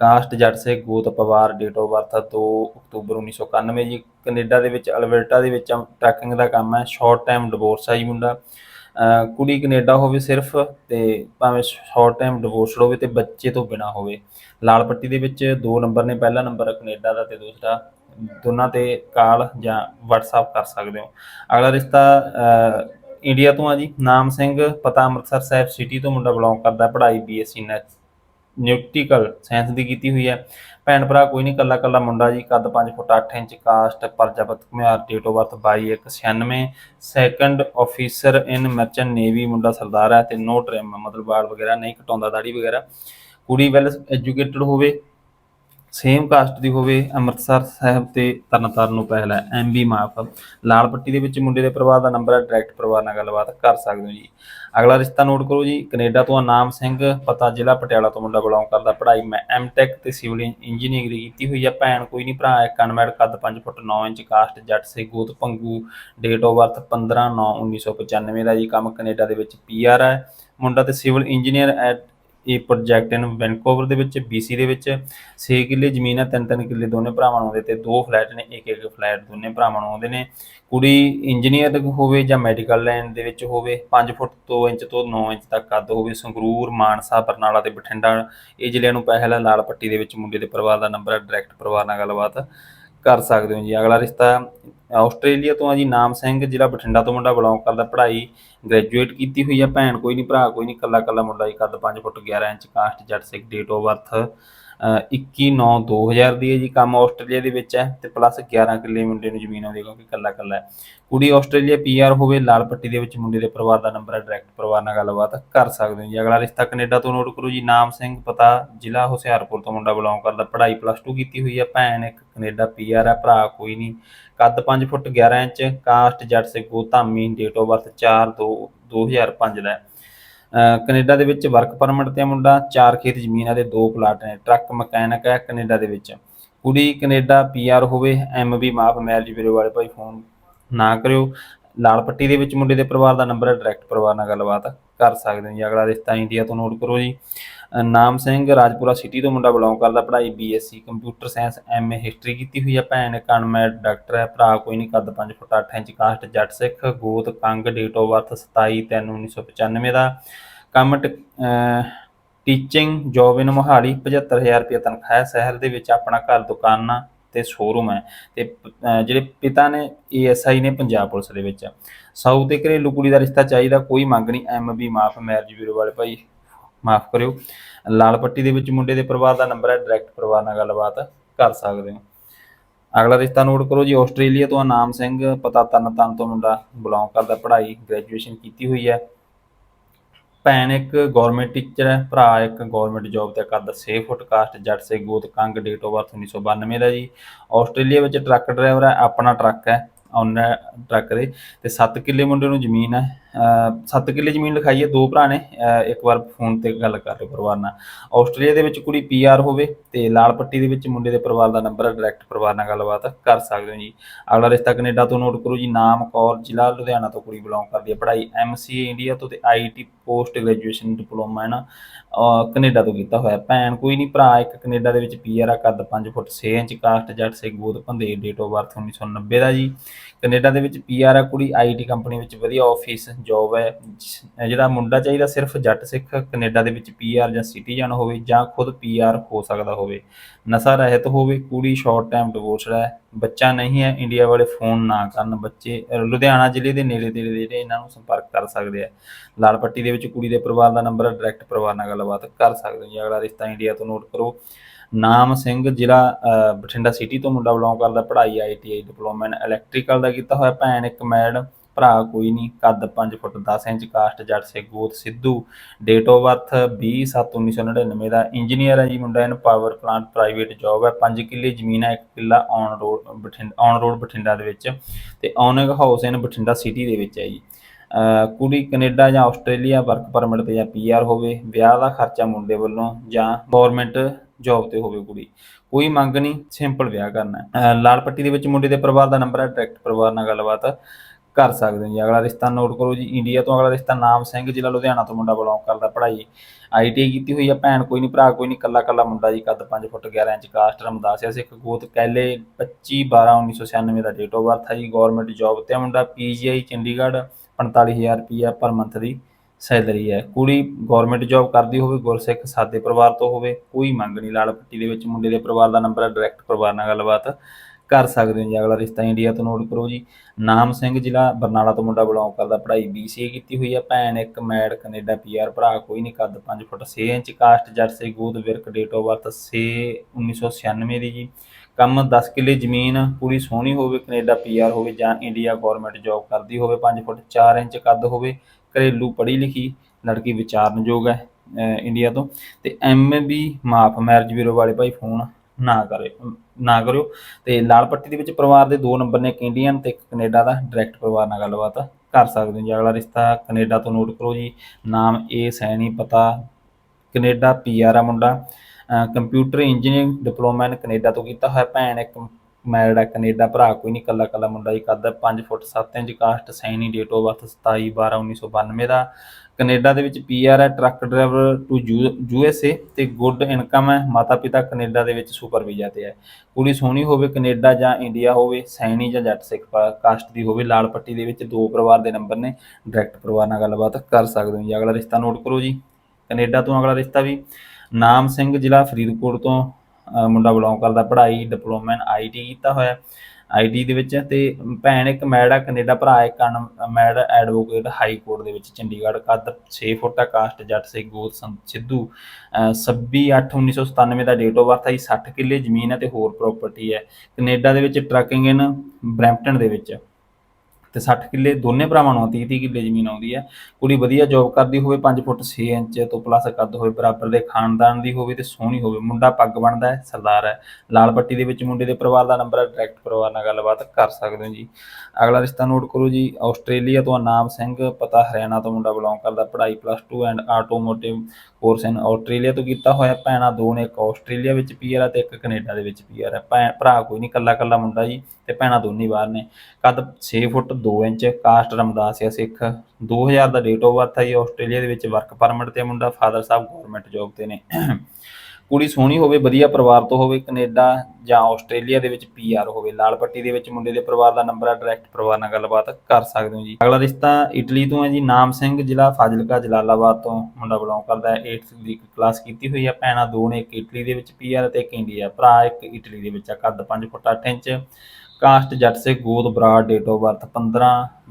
ਕਾਸਟ ਜੱਟ ਸੇ ਗੋਤ ਪਰਿਵਾਰ ਡੇਟ ਆਫ ਬਰਥ 2 ਅਕਤੂਬਰ 1991 ਜੀ। ਕੈਨੇਡਾ ਦੇ ਵਿੱਚ, ਅਲਬਰਟਾ ਦੇ ਵਿੱਚ ਟਰੱਕਿੰਗ ਦਾ ਕੰਮ ਹੈ। ਸ਼ਾਰਟ ਟਾਈਮ ਡਿਵੋਰਸ ਆ ਜੀ ਮੁੰਡਾ। ਕੁੜੀ ਕੈਨੇਡਾ ਹੋਵੇ ਸਿਰਫ ਤੇ ਭਾਵੇਂ ਸ਼ਾਰਟ ਟਾਈਮ ਡਿਵੋਰਸਡ ਹੋਵੇ ਤੇ ਬੱਚੇ ਤੋਂ ਬਿਨਾ ਹੋਵੇ। ਲਾਲ ਪੱਟੀ ਦੇ ਵਿੱਚ ਦੋ ਨੰਬਰ ਨੇ, ਪਹਿਲਾ ਨੰਬਰ ਕੈਨੇਡਾ ਦਾ ਤੇ ਦੂਸਰਾ ਦੋਨਾਂ ਤੇ ਕਾਲ ਜਾਂ WhatsApp ਕਰ ਸਕਦੇ ਹੋ। ਅਗਲਾ ਰਿਸ਼ਤਾ ਇੰਡੀਆ ਤੋਂ ਆ ਜੀ। ਨਾਮ ਸਿੰਘ, ਪਤਾ ਅੰਮ੍ਰਿਤਸਰ ਸਾਹਿਬ ਸਿਟੀ ਤੋਂ ਮੁੰਡਾ ਬਿਲੋਂਗ ਕਰਦਾ, ਪੜ੍ਹਾਈ BSc ਨੈਟ ਨਿਊਟੀਕਲ ਸਾਇੰਸ ਦੀ ਕੀਤੀ ਹੋਈ ਹੈ। ਭੈਣ ਭਰਾ, ਕੋਈ ਨਹੀਂ, ਕੱਲਾ ਕੱਲਾ ਮੁੰਡਾ ਜੀ, ਕੱਦ 5 foot 8 inch, caste Prajapat Ghumiar date of birth 2296 second officer in merchant navy ਮੁੰਡਾ ਸਰਦਾਰ ਹੈ ਤੇ ਨੋ ਟ੍ਰਿਮ ਮਤਲਬ ਵਾਲ ਵਗੈਰਾ ਨਹੀਂ, ਕਟਾਉਂਦਾ ਦਾੜੀ ਵਗੈਰਾ। ਕੁੜੀ ਵੈਲ ਐਜੂਕੇਟਡ ਹੋਵੇ ਸੇਮ ਕਾਸਟ ਦੀ ਹੋਵੇ, ਅੰਮ੍ਰਿਤਸਰ ਸਾਹਿਬ ਤੇ ਤਰਨਤਾਰਨ ਨੂੰ ਪਹਿਲ ਹੈ ਐਮਬੀ ਮਾਫ। ਲਾਲ ਪੱਟੀ ਦੇ ਵਿੱਚ ਮੁੰਡੇ ਦੇ ਪਰਿਵਾਰ ਦਾ ਨੰਬਰ ਹੈ ਡਾਇਰੈਕਟ ਪਰਿਵਾਰ ਨਾਲ ਗੱਲਬਾਤ ਕਰ ਸਕਦੇ ਹੋ ਜੀ। ਅਗਲਾ ਰਿਸ਼ਤਾ ਨੋਟ ਕਰੋ ਜੀ, ਕੈਨੇਡਾ ਤੋਂ ਆ ਨਾਮ ਸਿੰਘ, ਪਤਾ ਜ਼ਿਲ੍ਹਾ ਪਟਿਆਲਾ ਤੋਂ ਮੁੰਡਾ ਬਿਲੋਂਗ ਕਰਦਾ। ਪੜ੍ਹਾਈ ਮੈਂ ਐਮਟੈਕ ਤੇ ਸਿਵਲ ਇੰਜੀਨੀਅਰਿੰਗ ਕੀਤੀ ਹੋਈ ਹੈ ਭੈਣ ਕੋਈ ਨਹੀਂ, ਭਰਾ ਇੱਕ ਅਨਮੈਡ ਕੱਦ 5 ਫੁੱਟ 9 ਇੰਚ ਕਾਸਟ ਜੱਟ ਸੇ ਗੋਤ ਪੰਗੂ ਡੇਟ ਆਫ ਬਰਥ 15 9 1995 ਦਾ ਜੀ। ਕੰਮ ਕੈਨੇਡਾ ਦੇ ਵਿੱਚ ਪੀਆਰ ਹੈ। ਮੁੰਡਾ ਤੇ ਸਿਵਲ ਇੰਜੀਨੀਅਰ ਐਟ ਇਹ ਪ੍ਰੋਜੈਕਟ ਇਨ ਵੈਨਕੂਵਰ ਦੇ ਵਿੱਚ BC ਦੇ ਵਿੱਚ। 6 ਕਿੱਲੇ ਜ਼ਮੀਨ ਹੈ ਤਿੰਨ ਤਿੰਨ ਕਿੱਲੇ ਦੋਨੇ ਭਰਾਵਾਂ ਨੂੰ ਆਉਂਦੇ ਤੇ ਦੋ ਫਲੈਟ ਨੇ ਇੱਕ ਇੱਕ ਫਲੈਟ ਦੋਨੇ ਭਰਾਵਾਂ ਨੂੰ ਆਉਂਦੇ ਨੇ। ਕੁੜੀ ਇੰਜੀਨੀਅਰ ਹੋਵੇ ਜਾਂ ਮੈਡੀਕਲ ਲਾਈਨ ਦੇ ਵਿੱਚ ਹੋਵੇ 5 ਫੁੱਟ 2 ਇੰਚ ਤੋਂ 9 ਇੰਚ ਤੱਕ ਕੱਦ ਹੋਵੇ, ਸੰਗਰੂਰ, ਮਾਨਸਾ, ਬਰਨਾਲਾ ਤੇ ਬਠਿੰਡਾ। ਇਹ ਜ਼ਿਲ੍ਹਿਆਂ ਨੂੰ ਪਹਿਲ ਹੈ ਲਾਲ ਪੱਟੀ ਦੇ ਵਿੱਚ ਮੁੰਡੇ ਦੇ ਪਰਿਵਾਰ ਦਾ ਨੰਬਰ ਹੈ ਡਾਇਰੈਕਟ ਪਰਿਵਾਰ ਨਾਲ ਗੱਲਬਾਤ। ਕਰ ਸਕਦੇ ਹੋ ਜੀ। ਅਗਲਾ ਰਿਸ਼ਤਾ ਆਸਟ੍ਰੇਲੀਆ ਤੋਂ ਆ ਜੀ। ਨਾਮ ਸਿੰਘ, ਜਿਹੜਾ ਬਠਿੰਡਾ ਤੋਂ ਮੁੰਡਾ ਬਿਲੋਂਗ ਕਰਦਾ, ਪੜ੍ਹਾਈ ਗ੍ਰੈਜੂਏਟ ਕੀਤੀ ਹੋਈ ਹੈ ਭੈਣ, ਕੋਈ ਨਹੀਂ ਭਰਾ, ਕੋਈ ਨਹੀਂ ਕੱਲਾ ਕੱਲਾ ਮੁੰਡਾ ਜੀ। ਕੱਦ 5 ਫੁੱਟ 11 inch, caste, Jatt Sikh date of birth 21 9 2000 ਦੀ ਹੈ ਜੀ, ਕੰਮ ਆਸਟ੍ਰੇਲੀਆ ਦੇ ਵਿੱਚ ਹੈ ਤੇ ਪਲੱਸ 11 ਕਿੱਲੇ ਮੁੰਡੇ ਨੂੰ ਜ਼ਮੀਨ ਆਉਂਦੀ ਹੈ ਕਿਉਂਕਿ ਕੱਲਾ ਕੱਲਾ ਹੈ। ਕੁੜੀ ਆਸਟ੍ਰੇਲੀਆ ਪੀਆਰ ਹੋਵੇ, ਲਾਲ ਪੱਟੀ ਦੇ ਵਿੱਚ ਮੁੰਡੇ ਦੇ ਪਰਿਵਾਰ ਦਾ ਨੰਬਰ ਹੈ ਡਾਇਰੈਕਟ ਪਰਿਵਾਰ ਨਾਲ ਗੱਲਬਾਤ ਕਰ ਸਕਦੇ ਹੋ ਜੀ। ਅਗਲਾ ਰਿਸ਼ਤਾ ਕੈਨੇਡਾ ਤੋਂ ਨੋਟ ਕਰੋ ਜੀ, ਨਾਮ ਸਿੰਘ ਪਤਾ, ਜ਼ਿਲ੍ਹਾ ਹੁਸ਼ਿਆਰਪੁਰ ਤੋਂ ਮੁੰਡਾ ਬਿਲੋਂਗ ਕਰਦਾ। ਪੜ੍ਹਾਈ ਪਲੱਸ 2 ਕੀਤੀ ਹੋਈ ਹੈ, ਭੈਣ ਇੱਕ ਕੈਨੇਡਾ ਪੀਆਰ ਹੈ, ਭਰਾ ਕੋਈ ਨਹੀਂ। ਕੱਦ 5 ਫੁੱਟ 11 ਇੰਚ, ਕਾਸਟ ਜੱਟ ਸੇ ਗੋਤਾਮੀ ਡੇਟ ਆਫ ਬਰਥ 4 2 2005 ਦਾ ਹੈ। ਅਹ ਕੈਨੇਡਾ ਦੇ ਵਿੱਚ ਵਰਕ ਪਰਮਿਟ ਤੇ ਮੁੰਡਾ, ਚਾਰ ਖੇਤ ਜ਼ਮੀਨ ਹੈ ਤੇ ਦੋ ਪਲਾਟ ਨੇ ਟਰੱਕ ਮਕੈਨਿਕ ਹੈ ਕੈਨੇਡਾ ਦੇ ਵਿੱਚ। ਕੁੜੀ ਕੈਨੇਡਾ ਪੀਆਰ ਹੋਵੇ ਐਮਬੀ ਮਾਫ ਮੈਰਿਜ ਬਿਊਰੋ ਵਾਲੇ ਭਾਈ ਫੋਨ ਨਾ ਕਰਿਓ। ਲਾਲ ਪੱਟੀ ਦੇ ਵਿੱਚ ਮੁੰਡੇ ਦੇ ਪਰਿਵਾਰ ਦਾ ਨੰਬਰ ਹੈ ਡਾਇਰੈਕਟ ਪਰਿਵਾਰ ਨਾਲ ਗੱਲਬਾਤ ਕਰ ਸਕਦੇ ਹੋ ਜੀ। ਅਗਲਾ ਰਿਸ਼ਤਾ ਇੰਡੀਆ ਤੋਂ ਨੋਟ ਕਰੋ ਜੀ। ਨਾਮ ਸਿੰਘ, ਰਾਜਪੁਰਾ ਸਿਟੀ ਤੋਂ ਮੁੰਡਾ ਬਿਲੋਂਗ ਕਰਦਾ, ਪੜ੍ਹਾਈ BSc computer science MA history ਕੀਤੀ ਹੋਈ ਹੈ ਭੈਣ ਇੱਕ ਅਨਮੈਡ ਡਾਕਟਰ ਹੈ ਭਰਾ ਕੋਈ ਨਹੀਂ ਕੱਦ 5 foot 8 inch, caste Jatt Sikh, ਗੋਤ ਕੰਗ ਡੇਟ ਆਫ ਬਰਥ 27 3 1995 ਦਾ, ਕੰਮ ਟੀਚਿੰਗ ਜੋਬ ਇਨ ਮੋਹਾਲੀ 75000 ਰੁਪਏ ਤਨਖਾਹ ਹੈ, ਸ਼ਹਿਰ ਦੇ ਵਿੱਚ ਆਪਣਾ ਘਰ, ਦੁਕਾਨਾਂ ਤੇ ਸ਼ੋਰੂਮ ਹੈ, ਤੇ ਜਿਹੜੇ ਪਿਤਾ ਨੇ ਏਐਸਆਈ ਨੇ ਪੰਜਾਬ ਪੁਲਿਸ ਦੇ ਵਿੱਚ। ਸਾਊ ਤੇ ਘਰੇਲੂ ਕੁੜੀ ਦਾ ਰਿਸ਼ਤਾ ਚਾਹੀਦਾ, ਕੋਈ ਮੰਗ ਨਹੀਂ ਐਮਬੀ ਮਾਫ ਮੈਰਿਜ ਬਿਊਰੋ ਵਾਲੇ ਭਾਈ। ਮਾਫ ਕਰਿਓ। ਲਾਲ ਪੱਟੀ ਦੇ ਵਿੱਚ ਮੁੰਡੇ ਦੇ ਪਰਿਵਾਰ ਦਾ ਨੰਬਰ ਹੈ ਡਾਇਰੈਕਟ ਪਰਿਵਾਰ ਨਾਲ ਗੱਲਬਾਤ ਕਰ ਸਕਦੇ ਹੋ। ਅਗਲਾ ਰਿਸ਼ਤਾ ਨੋਟ ਕਰੋ ਜੀ, ਆਸਟ੍ਰੇਲੀਆ ਤੋਂ ਆ ਨਾਮ ਸਿੰਘ, ਪਤਾ ਤਰਨ ਤਰਨ ਤੋਂ ਮੁੰਡਾ ਬਿਲੋਂਗ ਕਰਦਾ, ਪੜ੍ਹਾਈ ਗ੍ਰੈਜੂਏਸ਼ਨ ਕੀਤੀ ਹੋਈ ਹੈ। ਭੈਣ ਇੱਕ ਗਵਰਨਮੈਂਟ ਟੀਚਰ ਹੈ, ਭਰਾ ਇੱਕ ਗਵਰਨਮੈਂਟ ਜੌਬ ਤੇ ਕਰਦਾ 6 ਫੁੱਟ ਕਾਸਟ ਜੱਟ ਸੇ ਗੋਤ ਕੰਗ ਡੇਟ ਆਫ ਬਰਥ 1992 ਦਾ ਜੀ। ਆਸਟ੍ਰੇਲੀਆ ਵਿੱਚ ਟਰੱਕ ਡਰਾਈਵਰ ਹੈ, ਆਪਣਾ ਟਰੱਕ ਹੈ। ਉਹਨਾਂ ਟਰੱਕ ਦੇ, ਤੇ 7 ਕਿੱਲੇ ਮੁੰਡੇ ਨੂੰ ਜ਼ਮੀਨ ਹੈ। 7 ਕਿੱਲੇ ਜ਼ਮੀਨ ਲਿਖਾਈ ਹੈ, ਦੋ ਭਰਾ ਨੇ ਇੱਕ ਵਾਰ ਫੋਨ ਤੇ ਗੱਲ ਕਰ ਰਹੇ ਪਰਿਵਾਰ ਨਾਲ। ਆਸਟ੍ਰੇਲੀਆ ਦੇ ਵਿੱਚ ਕੁੜੀ ਪੀਆਰ ਹੋਵੇ ਤੇ ਲਾਲ ਪੱਟੀ ਦੇ ਵਿੱਚ ਮੁੰਡੇ ਦੇ ਪਰਿਵਾਰ ਦਾ ਨੰਬਰ ਹੈ ਡਾਇਰੈਕਟ ਪਰਿਵਾਰ ਨਾਲ ਗੱਲਬਾਤ ਕਰ ਸਕਦੇ ਹੋ ਜੀ। ਅਗਲਾ ਰਿਸ਼ਤਾ ਕੈਨੇਡਾ ਤੋਂ ਨੋਟ ਕਰੋ ਜੀ, ਨਾਮ ਕੌਰ, ਜ਼ਿਲ੍ਹਾ ਲੁਧਿਆਣਾ ਤੋਂ ਕੁੜੀ ਬਿਲੋਂਗ ਕਰਦੀ ਹੈ। ਪੜ੍ਹਾਈ ਐਮਸੀਏ ਇੰਡੀਆ ਤੋਂ ਤੇ ਆਈਟੀ ਪੋਸਟ ਗ੍ਰੈਜੂਏਸ਼ਨ ਡਿਪਲੋਮਾ ਹੈ ਨਾ, ਅਹ ਕੈਨੇਡਾ ਤੋਂ ਕੀਤਾ ਹੋਇਆ। ਭੈਣ ਕੋਈ ਨਹੀਂ, ਭਰਾ ਇੱਕ ਕੈਨੇਡਾ ਦੇ ਵਿੱਚ ਪੀਆਰ ਆ, ਕੱਦ 5 ਫੁੱਟ 6 ਇੰਚ, ਕਾਸਟ ਜੱਟ ਸੇ ਗੋਦ ਭੰਦੇ ਡੇਟ ਆਫ ਬਰਥ 1990 ਦਾ ਜੀ। ਕੈਨੇਡਾ ਦੇ ਵਿੱਚ ਪੀਆਰ ਆ ਕੁੜੀ ਆਈਟੀ ਕੰਪਨੀ ਵਿੱਚ ਵਧੀਆ ਆਫਿਸ ਜੌਬ ਹੈ। ਜਿਹੜਾ ਮੁੰਡਾ ਚਾਹੀਦਾ ਸਿਰਫ ਜੱਟ ਸਿੱਖ, ਕੈਨੇਡਾ ਦੇ ਵਿੱਚ ਪੀਆਰ ਜਾਂ ਸਿਟੀਜ਼ਨ ਹੋਵੇ ਜਾਂ ਖੁਦ ਪੀਆਰ ਹੋ ਸਕਦਾ ਹੋਵੇ। ਨਸ਼ਾ ਰਹਿਤ ਹੋਵੇ, ਕੁੜੀ ਸ਼ਾਰਟ ਟਾਈਮ ਡਿਵੋਰਸਡ ਹੈ, ਬੱਚਾ ਨਹੀਂ ਹੈ, ਇੰਡੀਆ ਵਾਲੇ ਫੋਨ ਨਾ ਕਰਨ ਬੱਚੇ। ਲੁਧਿਆਣਾ ਜ਼ਿਲ੍ਹੇ ਦੇ ਨੇੜੇ ਤੇੜੇ ਦੇ ਜਿਹੜੇ ਇਹਨਾਂ ਨੂੰ ਸੰਪਰਕ ਕਰ ਸਕਦੇ ਆ। ਲਾਲ ਪੱਟੀ ਦੇ ਵਿੱਚ ਕੁੜੀ ਦੇ ਪਰਿਵਾਰ ਦਾ ਨੰਬਰ ਡਾਇਰੈਕਟ ਪਰਿਵਾਰ ਨਾਲ ਗੱਲਬਾਤ ਕਰ ਸਕਦੇ ਹੋ ਜੀ। ਅਗਲਾ ਰਿਸ਼ਤਾ ਇੰਡੀਆ ਤੋਂ ਨੋਟ ਕਰੋ। ਨਾਮ ਸਿੰਘ ਜ਼ਿਲ੍ਹਾ ਬਠਿੰਡਾ ਸਿਟੀ ਤੋਂ ਮੁੰਡਾ ਬਿਲੋਂਗ ਕਰਦਾ, ਪੜ੍ਹਾਈ ਆਈਟੀਆਈ ਡਿਪਲੋਮਾ ਇਨ ਇਲੈਕਟ੍ਰੀਕਲ ਦਾ ਕੀਤਾ ਹੋਇਆ ਭੈਣ, ਇੱਕ ਮੈਡ ਭਰਾ ਕੋਈ ਨਹੀਂ, ਕੱਦ 5 ਫੁੱਟ 10 ਇੰਚ, ਕਾਸਟ ਜੱਟ ਸੇ ਗੋਤ ਸਿੱਧੂ ਡੇਟ ਆਫ ਬਰਥ 20/7/1999 ਦਾ ਇੰਜੀਨੀਅਰ ਹੈ ਜੀ ਮੁੰਡਾ in power plant private job ਹੈ 5 ਕਿੱਲੇ ਜ਼ਮੀਨ ਹੈ, ਇੱਕ ਕਿੱਲਾ on road Bathinda on road Bathinda ਦੇ ਵਿੱਚ ਤੇ owning house in Bathinda city ਦੇ ਵਿੱਚ ਹੈ ਜੀ। ਕੁੜੀ ਕੈਨੇਡਾ ਜਾਂ ਆਸਟ੍ਰੇਲੀਆ ਵਰਕ ਪਰਮਿਟ ਤੇ ਜਾਂ ਪੀਆਰ ਹੋਵੇ, ਵਿਆਹ ਦਾ ਖਰਚਾ ਮੁੰਡੇ ਵੱਲੋਂ ਜਾਂ ਗਵਰਨਮੈਂਟ ਜੌਬ ਤੇ ਹੋਵੇ ਕੁੜੀ। ਕੋਈ ਮੰਗ ਨਹੀਂ ਸਿੰਪਲ ਵਿਆਹ ਕਰਨਾ ਹੈ। ਅਹ ਲਾਲ ਪੱਟੀ ਦੇ ਵਿੱਚ ਮੁੰਡੇ ਦੇ ਪਰਿਵਾਰ ਦਾ ਨੰਬਰ ਹੈ ਡਾਇਰੈਕਟ ਪਰਿਵਾਰ ਨਾਲ ਗੱਲਬਾਤ ਕਰ ਸਕਦੇ ਹੋ ਜੀ। ਅਗਲਾ ਰਿਸ਼ਤਾ ਨੋਟ ਕਰੋ ਜੀ ਇੰਡੀਆ ਤੋਂ ਅਗਲਾ ਰਿਸ਼ਤਾ ਨਾਮ ਸਿੰਘ, ਜ਼ਿਲ੍ਹਾ ਲੁਧਿਆਣਾ ਤੋਂ ਮੁੰਡਾ ਬਿਲੋਂਗ ਕਰਦਾ ਪੜ੍ਹਾਈ ਆਈਟੀਆਈ ਕੀਤੀ ਹੋਈ ਆ ਭੈਣ ਕੋਈ ਨਹੀਂ, ਭਰਾ ਕੋਈ ਨਹੀਂ ਕੱਲਾ ਕੱਲਾ ਮੁੰਡਾ ਜੀ, ਕੱਦ 5 ਫੁੱਟ 11 ਇੰਚ ਕਾਸਟ ਰਮਦਾਸਿਆ ਸਿੱਖ ਗੋਤ ਕੈਲੇ 25 12 1996 ਦਾ ਡੇਟ ਆਫ ਬਰਥ ਹੈ ਜੀ। ਗਵਰਨਮੈਂਟ ਜੌਬ ਤੇ ਆ ਮੁੰਡਾ ਪੀਜੀਆਈ ਚੰਡੀਗੜ੍ਹ 45000 ਰੁਪਈਆ ਪਰ ਮੰਥ ਦੀ। ਸੈਲਰੀ ਹੈ। ਕੁੜੀ ਗਵਰਨਮੈਂਟ ਜੌਬ ਕਰਦੀ ਹੋਵੇ, ਗੁਰਸਿੱਖ ਸਾਦੇ ਪਰਿਵਾਰ ਤੋਂ ਹੋਵੇ, ਕੋਈ ਮੰਗ ਨਹੀਂ। ਲਾਲ ਪੱਟੀ ਦੇ ਵਿੱਚ ਮੁੰਡੇ ਦੇ ਪਰਿਵਾਰ ਦਾ ਨੰਬਰ ਹੈ ਡਾਇਰੈਕਟ ਪਰਿਵਾਰ ਨਾਲ ਗੱਲਬਾਤ ਕਰ ਸਕਦੇ ਹੋ ਜੀ। ਅਗਲਾ ਰਿਸ਼ਤਾ ਇੰਡੀਆ ਤੋਂ ਨੋਟ ਕਰੋ ਜੀ। ਨਾਮ ਸਿੰਘ ਜ਼ਿਲ੍ਹਾ ਬਰਨਾਲਾ ਤੋਂ ਮੁੰਡਾ ਬਿਲੋਂਗ ਕਰਦਾ। ਪੜ੍ਹਾਈ BCA ਕੀਤੀ ਹੋਈ ਹੈ। ਭੈਣ ਇੱਕ ਮੈਡ ਕੈਨੇਡਾ PR ਭਰਾ, ਕੋਈ ਨਹੀਂ। ਕੱਦ 5 ਫੁੱਟ 6 ਇੰਚ, ਕਾਸਟ ਜੱਟ ਗੋਦ, ਵਿਰਕ ਡੇਟ ਆਫ ਬਰਥ 6 1996 ਦੀ ਜੀ। ਕੰਮ 10 ਕਿੱਲੇ ਜ਼ਮੀਨ ਪੂਰੀ ਸੋਹਣੀ ਹੋਵੇ, ਕੈਨੇਡਾ PR ਹੋਵੇ ਜਾਂ ਇੰਡੀਆ ਗਵਰਨਮੈਂਟ ਜੌਬ ਕਰਦੀ ਹੋਵੇ 5 ਫੁੱਟ 4 ਇੰਚ, ਕੱਦ ਹੋਵੇ ਘਰੇਲੂ ਪੜ੍ਹੀ ਲਿਖੀ ਲੜਕੀ ਵਿਚਾਰਨਯੋਗ ਹੈ ਇੰਡੀਆ ਤੋਂ। ਤੇ ਵੀ ਮਾਫ ਮੈਰਿਜ ਬਿਊਰੋ ਵਾਲੇ ਭਾਈ ਫੋਨ ਨਾ ਕਰੇ, ਨਾ ਕਰਿਓ। ਤੇ ਲਾਲ ਪੱਟੀ ਦੇ ਵਿੱਚ ਪਰਿਵਾਰ ਦੇ ਦੋ ਨੰਬਰ ਨੇ ਇੱਕ ਇੰਡੀਅਨ ਤੇ ਇੱਕ ਕੈਨੇਡਾ ਦਾ ਡਾਇਰੈਕਟ ਪਰਿਵਾਰ ਨਾਲ ਗੱਲਬਾਤ ਕਰ ਸਕਦੇ ਹੋ ਜੀ। ਅਗਲਾ ਰਿਸ਼ਤਾ ਕੈਨੇਡਾ ਤੋਂ ਨੋਟ ਕਰੋ ਜੀ। ਨਾਮ ਏ ਸੈਣੀ, ਪਤਾ ਕੈਨੇਡਾ ਪੀਆਰ ਆ ਮੁੰਡਾ। Computer engineering diploma in Canada ਤੋਂ ਕੀਤਾ ਹੋਇਆ ਭੈਣ, ਇੱਕ ਮੈਰਿਡ ਆ ਕੈਨੇਡਾ ਭਰਾ, ਕੋਈ ਨਹੀਂ ਕੱਲਾ ਕੱਲਾ ਮੁੰਡਾ ਹੀ ਕੱਦ 5 foot 7 inch caste Saini date of birth 27 12 1992 ਦਾ। ਕੈਨੇਡਾ ਦੇ ਵਿੱਚ ਪੀਆਰ ਹੈ, ਟਰੱਕ ਡਰਾਈਵਰ ਟੂ ਯੂਐਸਏ ਤੇ ਗੁੱਡ ਇਨਕਮ ਹੈ। ਮਾਤਾ ਪਿਤਾ ਕੈਨੇਡਾ ਦੇ ਵਿੱਚ ਸੁਪਰ ਵੀਜ਼ਾ ਤੇ ਹੈ। ਕੁੜੀ ਸੋਹਣੀ ਹੋਵੇ ਕੈਨੇਡਾ ਜਾਂ ਇੰਡੀਆ ਹੋਵੇ ਸੈਣੀ ਜਾਂ ਜੱਟ ਸਿੱਖ ਕਾਸਟ ਦੀ ਹੋਵੇ, ਲਾਲ ਪੱਟੀ ਦੇ ਵਿੱਚ ਦੋ ਪਰਿਵਾਰ ਦੇ ਨੰਬਰ ਨੇ। ਡਾਇਰੈਕਟ ਪਰਿਵਾਰ ਨਾਲ ਗੱਲਬਾਤ ਕਰ ਸਕਦੇ ਹੋ ਜੀ। ਅਗਲਾ ਰਿਸ਼ਤਾ ਨੋਟ ਕਰੋ ਜੀ। ਕੈਨੇਡਾ ਤੋਂ ਅਗਲਾ ਰਿਸ਼ਤਾ ਵੀ ਨਾਮ ਸਿੰਘ ਜ਼ਿਲ੍ਹਾ ਫਰੀਦਕੋਟ ਤੋਂ। ਮੁੰਡਾ ਬਿਲੋਂਗ ਕਰਦਾ ਪੜ੍ਹਾਈ ਡਿਪਲੋਮਾ ਇਨ ਆਈਟੀ ਕੀਤਾ ਹੋਇਆ ਆਈਟੀ ਦੇ ਵਿੱਚ। ਤੇ ਭੈਣ ਇੱਕ ਮੈਡ ਆ ਕੈਨੇਡਾ ਭਰਾ ਇੱਕ ਮੈਡ ਐਡਵੋਕੇਟ ਹਾਈ ਕੋਰਟ ਦੇ ਵਿੱਚ ਚੰਡੀਗੜ੍ਹ। ਕੱਦ 6 ਫੁੱਟ ਆ ਕਾਸਟ ਜੱਟ ਸੇ ਗੋਤ ਸੰਤ ਸਿੱਧੂ। 26/8/1997 ਦਾ ਡੇਟ ਆਫ ਬਰਥ ਹੈ ਜੀ, 60 ਕਿੱਲੇ ਜ਼ਮੀਨ ਹੈ ਤੇ ਹੋਰ ਪ੍ਰਾਪਰਟੀ ਹੈ ਕੈਨੇਡਾ ਦੇ ਵਿੱਚ ਟਰੱਕਿੰਗ ਇਨ ਬਰੈਂਪਟਨ ਦੇ ਵਿੱਚ। ਤੇ 60 ਕਿੱਲੇ ਦੋਨੇ ਭਰਾਵਾਂ ਨੂੰ 30 30 ਕਿੱਲੇ ਜ਼ਮੀਨ ਆਉਂਦੀ ਹੈ ਕੁੜੀ ਵਧੀਆ ਜੌਬ ਕਰਦੀ ਹੋਵੇ 5 ਫੁੱਟ 6 ਇੰਚ ਤੋਂ ਪਲੱਸ ਕੱਦ ਹੋਵੇ, ਬਰਾਬਰ ਦੇ ਖਾਨਦਾਨ ਦੀ ਹੋਵੇ ਤੇ ਸੋਹਣੀ ਹੋਵੇ। ਮੁੰਡਾ ਪੱਗ ਬਣਦਾ ਹੈ, ਸਰਦਾਰ ਹੈ। ਲਾਲ ਪੱਟੀ ਦੇ ਵਿੱਚ ਮੁੰਡੇ ਦੇ ਪਰਿਵਾਰ ਦਾ ਨੰਬਰ ਹੈ ਡਾਇਰੈਕਟ ਪਰਿਵਾਰ ਨਾਲ ਗੱਲਬਾਤ ਕਰ ਸਕਦੇ ਹੋ ਜੀ। ਅਗਲਾ ਰਿਸ਼ਤਾ ਨੋਟ ਕਰੋ ਜੀ, ਆਸਟ੍ਰੇਲੀਆ ਤੋਂ ਨਾਮ ਸਿੰਘ, ਪਤਾ ਹਰਿਆਣਾ ਤੋਂ ਮੁੰਡਾ ਬਿਲੋਂਗ ਕਰਦਾ, ਪੜ੍ਹਾਈ plus 2 and automotive course in Australia ਤੋਂ ਕੀਤਾ ਹੋਇਆ। ਭੈਣਾਂ ਦੋ ਨੇ ਇੱਕ ਆਸਟ੍ਰੇਲੀਆ ਵਿੱਚ ਪੀਆਰ ਹੈ ਤੇ ਇੱਕ ਕੈਨੇਡਾ ਦੇ ਵਿੱਚ ਪੀਆਰ ਹੈ। ਭੈਣ, ਭਰਾ ਕੋਈ ਨਹੀਂ ਕੱਲਾ ਕੱਲਾ ਮੁੰਡਾ ਜੀ ਤੇ ਭੈਣਾਂ ਦੋਨੇ ਬਾਹਰ ਨੇ। ਕੱਦ 6 foot 2 inch caste Ramdasia Sikh. 2000 ਦਾ ਡੇਟ ਆਫ ਬਰਥ ਹੈ ਜੀ, ਆਸਟ੍ਰੇਲੀਆ ਦੇ ਵਿੱਚ ਵਰਕ ਪਰਮਿਟ ਤੇ ਮੁੰਡਾ ਫਾਦਰ ਸਾਹਿਬ ਗਵਰਨਮੈਂਟ ਜੌਬ ਤੇ ਨੇ। ਕੁੜੀ ਸੋਹਣੀ ਹੋਵੇ, ਵਧੀਆ ਪਰਿਵਾਰ ਤੋਂ ਹੋਵੇ, ਕੈਨੇਡਾ ਜਾਂ ਆਸਟ੍ਰੇਲੀਆ ਦੇ ਵਿੱਚ ਪੀਆਰ ਹੋਵੇ, ਲਾਲ ਪੱਟੀ ਦੇ ਵਿੱਚ ਮੁੰਡੇ ਦੇ ਪਰਿਵਾਰ ਦਾ ਨੰਬਰ ਹੈ ਡਾਇਰੈਕਟ ਪਰਿਵਾਰ ਨਾਲ ਗੱਲਬਾਤ ਕਰ ਸਕਦੇ ਹੋ ਜੀ। ਅਗਲਾ ਰਿਸ਼ਤਾ ਇਟਲੀ ਤੋਂ ਹੈ ਜੀ, ਨਾਮ ਸਿੰਘ, ਜ਼ਿਲ੍ਹਾ ਫਾਜ਼ਿਲਕਾ, ਜਲਾਲਾਬਾਦ ਤੋਂ ਮੁੰਡਾ ਬਿਲੋਂਗ ਕਰਦਾ ਹੈ। 8th ਦੀ ਕਲਾਸ ਕੀਤੀ ਹੋਈ ਹੈ, ਭੈਣਾਂ ਦੋ ਨੇ, ਇੱਕ ਇਟਲੀ ਦੇ ਵਿੱਚ ਪੀਆਰ ਤੇ ਇੱਕ ਇੰਡੀਆ ਭਰਾ ਇੱਕ ਇਟਲੀ ਦੇ ਵਿੱਚ ਆ, ਕੱਦ 5 ਫੁੱਟ 8 ਇੰਚ। ਕਾਸਟ ਜੱਟ ਸੇ ਗੋਦ ਬਰਾੜ ਡੇਟ ਆਫ ਬਰਥ 15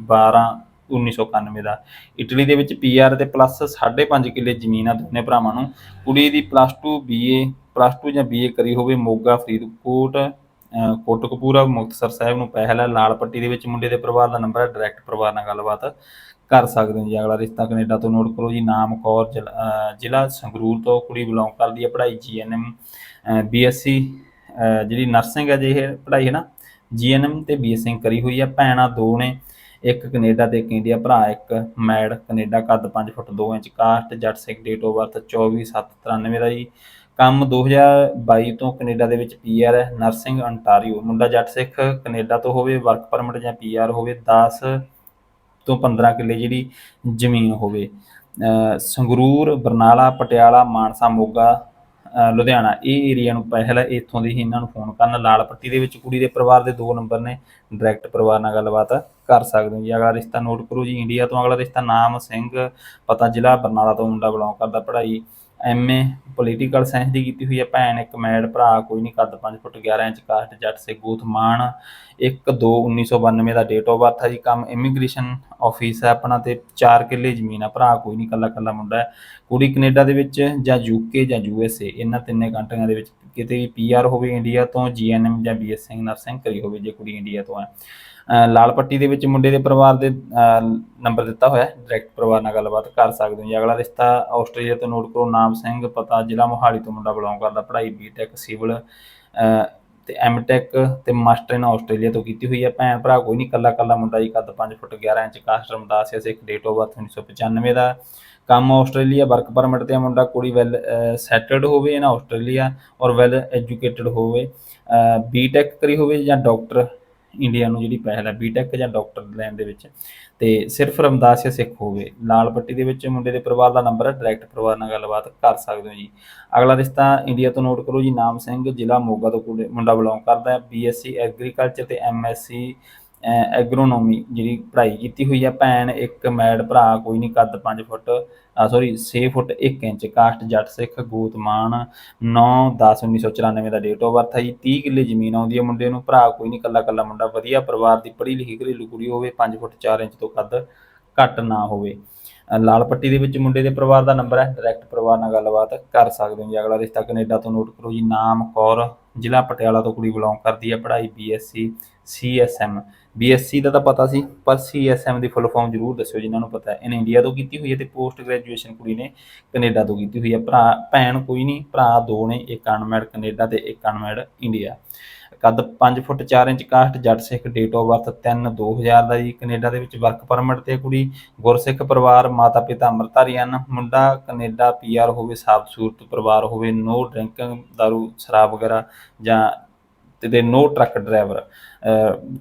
12 1991 ਦਾ। ਇਟਲੀ ਦੇ ਵਿੱਚ ਪੀਆਰ ਤੇ ਪਲੱਸ 5.5 ਕਿੱਲੇ ਜ਼ਮੀਨ ਆ ਦੋਨੇ ਭਰਾਵਾਂ ਨੂੰ। ਕੁੜੀ ਦੀ ਪਲੱਸ 2 ਬੀਏ ਪਲੱਸ 2 ਜਾਂ ਬੀਏ ਕਰੀ ਹੋਵੇ ਮੋਗਾ ਫਰੀਦਕੋਟ ਕੋਟਕਪੂਰਾ, ਮੁਕਤਸਰ ਸਾਹਿਬ ਨੂੰ ਪਹਿਲ ਹੈ ਲਾਲ ਪੱਟੀ ਦੇ ਵਿੱਚ ਮੁੰਡੇ ਦੇ ਪਰਿਵਾਰ ਦਾ ਨੰਬਰ ਹੈ ਡਾਇਰੈਕਟ ਪਰਿਵਾਰ ਨਾਲ ਗੱਲਬਾਤ ਕਰ ਸਕਦੇ ਹੋ ਜੀ। ਅਗਲਾ ਰਿਸ਼ਤਾ ਕੈਨੇਡਾ ਤੋਂ ਨੋਟ ਕਰੋ ਜੀ। ਨਾਮ ਕੌਰ ਜ਼ਿਲ- ਜ਼ਿਲ੍ਹਾ ਸੰਗਰੂਰ ਤੋਂ ਕੁੜੀ ਬਿਲੋਂਗ ਕਰਦੀ ਹੈ ਪੜ੍ਹਾਈ ਜੀਐਨਐਮ ਬੀਐਸਸੀ ਜਿਹੜੀ ਨਰਸਿੰਗ ਹੈ ਜੇ ਇਹ ਪੜ੍ਹਾਈ ਹੈ ਨਾ ਜੀਐਨਐਮ ਤੇ ਬੀਐਸਸੀ ਕਰੀ ਹੋਈ ਆ, ਭੈਣਾਂ ਦੋ ਨੇ, ਇੱਕ ਕੈਨੇਡਾ ਤੇ ਇੱਕ ਇੰਡੀਆ, ਭਰਾ ਇੱਕ ਮੈਡ, ਕੈਨੇਡਾ ਕੱਦ 5 ਫੁੱਟ 2 inch, caste, Jatt Sikh date of birth 24/7/93 ਦਾ ਜੀ, ਕੰਮ 2022 ਤੋਂ ਕੈਨੇਡਾ ਦੇ ਵਿੱਚ ਪੀਆਰ ਹੈ, ਨਰਸਿੰਗ ਅੰਟਾਰੀਓ, ਮੁੰਡਾ ਜੱਟ ਸਿੱਖ, ਕੈਨੇਡਾ ਤੋਂ ਹੋਵੇ ਵਰਕ ਪਰਮਿਟ ਜਾਂ ਪੀਆਰ ਹੋਵੇ 10 ਤੋਂ 15 ਕਿੱਲੇ ਜਿਹੜੀ ਜ਼ਮੀਨ ਹੋਵੇ। ਸੰਗਰੂਰ, ਬਰਨਾਲਾ, ਪਟਿਆਲਾ, ਮਾਨਸਾ, ਮੋਗਾ ਲੁਧਿਆਣਾ, ਇਹ ਏਰੀਆ ਨੂੰ ਪਹਿਲ ਹੈ ਇੱਥੋਂ ਦੀ ਹੀ ਇਹਨਾਂ ਨੂੰ ਫੋਨ ਕਰਨ। ਲਾਲ ਪੱਟੀ ਦੇ ਵਿੱਚ ਕੁੜੀ ਦੇ ਪਰਿਵਾਰ ਦੇ ਦੋ ਨੰਬਰ ਨੇ ਡਾਇਰੈਕਟ ਪਰਿਵਾਰ ਨਾਲ ਗੱਲਬਾਤ ਕਰ ਸਕਦੇ ਹੋ ਜੀ। ਅਗਲਾ ਰਿਸ਼ਤਾ ਨੋਟ ਕਰੋ ਜੀ ਇੰਡੀਆ ਤੋਂ ਅਗਲਾ ਰਿਸ਼ਤਾ ਨਾਮ ਸਿੰਘ, ਪਤਾ ਜ਼ਿਲ੍ਹਾ ਬਰਨਾਲਾ ਤੋਂ ਮੁੰਡਾ ਬਿਲੋਂਗ ਕਰਦਾ ਪੜ੍ਹਾਈ ਐਮਏ ਪੋਲੀਟੀਕਲ ਸਾਇੰਸ ਦੀ ਕੀਤੀ ਹੋਈ ਹੈ ਭੈਣ, ਇੱਕ ਮੈਡ ਭਰਾ, ਕੋਈ ਨਹੀਂ ਕੱਦ 5 ਫੁੱਟ 11 ਇੰਚ, ਕਾਸਟ ਜੱਟ ਸੇ ਗੂਥ ਮਾਨ 1 2 1992 ਦਾ ਡੇਟ ਆਫ ਬਰਥ ਹੈ ਜੀ, ਕੰਮ ਇਮੀਗ੍ਰੇਸ਼ਨ ਆਫਿਸ ਹੈ ਆਪਣਾ ਤੇ 4 ਕਿੱਲੇ ਜ਼ਮੀਨ ਆ, ਭਰਾ ਕੋਈ ਨਹੀਂ ਕੱਲਾ ਕੱਲਾ ਮੁੰਡਾ ਹੈ। ਕੁੜੀ ਕੈਨੇਡਾ ਦੇ ਵਿੱਚ, ਜਾਂ ਯੂਕੇ ਜਾਂ ਯੂਐਸਏ ਇਹਨਾਂ ਤਿੰਨੇ ਕੰਟਰੀਆਂ ਦੇ ਵਿੱਚ ਕਿਤੇ ਵੀ ਪੀਆਰ ਹੋਵੇ ਇੰਡੀਆ ਤੋਂ ਜੀਐਨਐਮ ਜਾਂ ਬੀਐਸਸੀ ਨਰਸਿੰਗ ਕਰੀ ਹੋਵੇ, ਜੇ ਕੁੜੀ ਇੰਡੀਆ ਤੋਂ ਹੈ। ਲਾਲ ਪੱਟੀ ਦੇ ਵਿੱਚ ਮੁੰਡੇ ਦੇ ਪਰਿਵਾਰ ਦੇ ਨੰਬਰ ਦਿੱਤਾ ਹੋਇਆ ਹੈ। ਡਾਇਰੈਕਟ ਪਰਿਵਾਰ ਨਾਲ ਗੱਲਬਾਤ ਕਰ ਸਕਦੇ ਹੋ ਜੀ। ਅਗਲਾ ਰਿਸ਼ਤਾ ਆਸਟ੍ਰੇਲੀਆ ਤੋਂ ਨੋਟ ਕਰੋ, ਨਾਮ ਸਿੰਘ, ਪਤਾ ਜ਼ਿਲ੍ਹਾ ਮੋਹਾਲੀ ਤੋਂ ਮੁੰਡਾ ਬਿਲੋਂਗ ਕਰਦਾ। ਪੜ੍ਹਾਈ ਬੀਟੈਕ ਸਿਵਲ ਤੇ ਐਮਟੈਕ ਤੇ ਮਾਸਟਰ ਇਨ ਆਸਟ੍ਰੇਲੀਆ ਤੋਂ ਕੀਤੀ ਹੋਈ ਹੈ। ਭੈਣ ਭਰਾ ਕੋਈ ਨਹੀਂ ਕੱਲਾ ਕੱਲਾ ਮੁੰਡਾ ਜੀ। ਕੱਦ 5 ਫੁੱਟ 11 ਇੰਚ ਕਾਸਟ ਰਮਦਾਸ ਹੈ। ਸਿੱਖ ਡੇਟ ਆਫ ਬਰਥ 1995 ਦਾ। ਕੰਮ ਆਸਟ੍ਰੇਲੀਆ ਵਰਕ ਪਰਮਿਟ ਤੇ ਆ ਮੁੰਡਾ। ਕੁੜੀ ਵੈਲ ਸੈਟਲਡ ਹੋਵੇ ਨਾ ਆਸਟ੍ਰੇਲੀਆ ਔਰ ਵੈਲ ਐਜੂਕੇਟਡ ਹੋਵੇ। ਬੀਟੈਕ ਕਰੀ ਹੋਵੇ ਜਾਂ ਡਾਕਟਰ ਇੰਡੀਆ ਨੂੰ ਜਿਹੜੀ ਪਹਿਲ ਹੈ ਬੀਟੈਕ ਜਾਂ ਡਾਕਟਰ ਲੈਣ ਦੇ ਵਿੱਚ। ਤੇ ਸਿਰਫ ਰਮਦਾਸ ਜਾਂ ਸਿੱਖ ਹੋਵੇ, ਲਾਲ ਪੱਟੀ ਦੇ ਵਿੱਚ ਮੁੰਡੇ ਦੇ ਪਰਿਵਾਰ ਦਾ ਨੰਬਰ ਹੈ ਡਾਇਰੈਕਟ ਪਰਿਵਾਰ ਨਾਲ ਗੱਲਬਾਤ ਕਰ ਸਕਦੇ ਹੋ ਜੀ। ਅਗਲਾ ਰਿਸ਼ਤਾ ਇੰਡੀਆ ਤੋਂ ਨੋਟ ਕਰੋ ਜੀ, ਨਾਮ ਸਿੰਘ ਜ਼ਿਲ੍ਹਾ ਮੋਗਾ ਤੋਂ ਕੁੜੀ- ਮੁੰਡਾ ਬਿਲੋਂਗ ਕਰਦਾ ਹੈ ਬੀਐਸਸੀ ਐਗਰੀਕਲਚਰ ਤੇ ਐਮਐਸਸੀ ਐਗਰੋਨੋਮੀ ਜਿਹੜੀ ਪੜ੍ਹਾਈ ਕੀਤੀ ਹੋਈ ਹੈ ਭੈਣ, ਇੱਕ ਮੈਡ ਭਰਾ, ਕੋਈ ਨਹੀਂ ਕੱਦ 5 foot sorry 6 foot 1 inch, caste, Jatt Sikh ਗੋਤਮਾਨ 9 10 1994 ਦਾ ਡੇਟ ਆਫ ਬਰਥ ਹੈ ਜੀ 30 ਕਿੱਲੇ ਜ਼ਮੀਨ ਆਉਂਦੀ ਹੈ ਮੁੰਡੇ ਨੂੰ, ਭਰਾ, ਕੋਈ ਨਹੀਂ ਕੱਲਾ ਕੱਲਾ ਮੁੰਡਾ, ਵਧੀਆ ਪਰਿਵਾਰ ਦੀ ਪੜ੍ਹੀ ਲਿਖੀ ਘਰੇਲੂ ਕੁੜੀ ਹੋਵੇ 5 ਫੁੱਟ 4 ਇੰਚ ਤੋਂ ਕੱਦ ਘੱਟ ਨਾ ਹੋਵੇ। ਲਾਲ ਪੱਟੀ ਦੇ ਵਿੱਚ ਮੁੰਡੇ ਦੇ ਪਰਿਵਾਰ ਦਾ ਨੰਬਰ ਹੈ ਡਾਇਰੈਕਟ ਪਰਿਵਾਰ ਨਾਲ ਗੱਲਬਾਤ ਕਰ ਸਕਦੇ ਹੋ ਜੀ, ਅਗਲਾ ਰਿਸ਼ਤਾ ਕੈਨੇਡਾ ਤੋਂ ਨੋਟ ਕਰੋ ਜੀ, ਨਾਮ ਕੌਰ, ਜ਼ਿਲ੍ਹਾ ਪਟਿਆਲਾ ਤੋਂ ਕੁੜੀ ਬਿਲੋਂਗ ਕਰਦੀ ਹੈ ਪੜ੍ਹਾਈ ਬੀਐਸਸੀ ਸੀਐਸਐਮ ਬੀਐਸਸੀ ਦਾ ਤਾਂ ਪਤਾ ਸੀ, ਪਰ ਸੀਐਸਐਮ ਦੀ ਫੁੱਲ ਫਾਰਮ ਜ਼ਰੂਰ ਦੱਸਿਓ, ਜਿਨ੍ਹਾਂ ਨੂੰ ਪਤਾ ਹੈ। ਇਹਨੇ ਇੰਡੀਆ ਤੋਂ ਕੀਤੀ ਹੋਈ ਹੈ ਤੇ ਪੋਸਟ ਗ੍ਰੈਜੂਏਸ਼ਨ ਕੁੜੀ ਨੇ ਕੈਨੇਡਾ ਤੋਂ ਕੀਤੀ ਹੋਈ ਹੈ। ਭਰਾ, ਭੈਣ ਕੋਈ ਨਹੀਂ, ਭਰਾ ਦੋ ਨੇ, ਇੱਕ ਅਨਮੈਡ ਕੈਨੇਡਾ ਤੇ ਇੱਕ ਅਨਮੈਡ ਇੰਡੀਆ ਕੱਦ 5 ਫੁੱਟ 4 inch caste Jatt Sikh date of birth 3 2000 ਦਾ ਜੀ। ਕੈਨੇਡਾ ਦੇ ਵਿੱਚ ਵਰਕ ਪਰਮਿਟ ਤੇ ਕੁੜੀ, ਗੁਰਸਿੱਖ ਪਰਿਵਾਰ ਮਾਤਾ ਪਿਤਾ ਅੰਮ੍ਰਿਤਧਾਰੀ ਹਨ। ਮੁੰਡਾ ਕੈਨੇਡਾ ਪੀਆਰ ਹੋਵੇ ਸਾਫ਼ ਸੂਰਤ ਪਰਿਵਾਰ ਹੋਵੇ ਨੋ ਡਰਿੰਕਿੰਗ ਦਾਰੂ, ਸ਼ਰਾਬ ਵਗੈਰਾ ਜਾਂ ਤੇ ਦੇ ਨੋ ਟਰੱਕ ਡਰਾਈਵਰ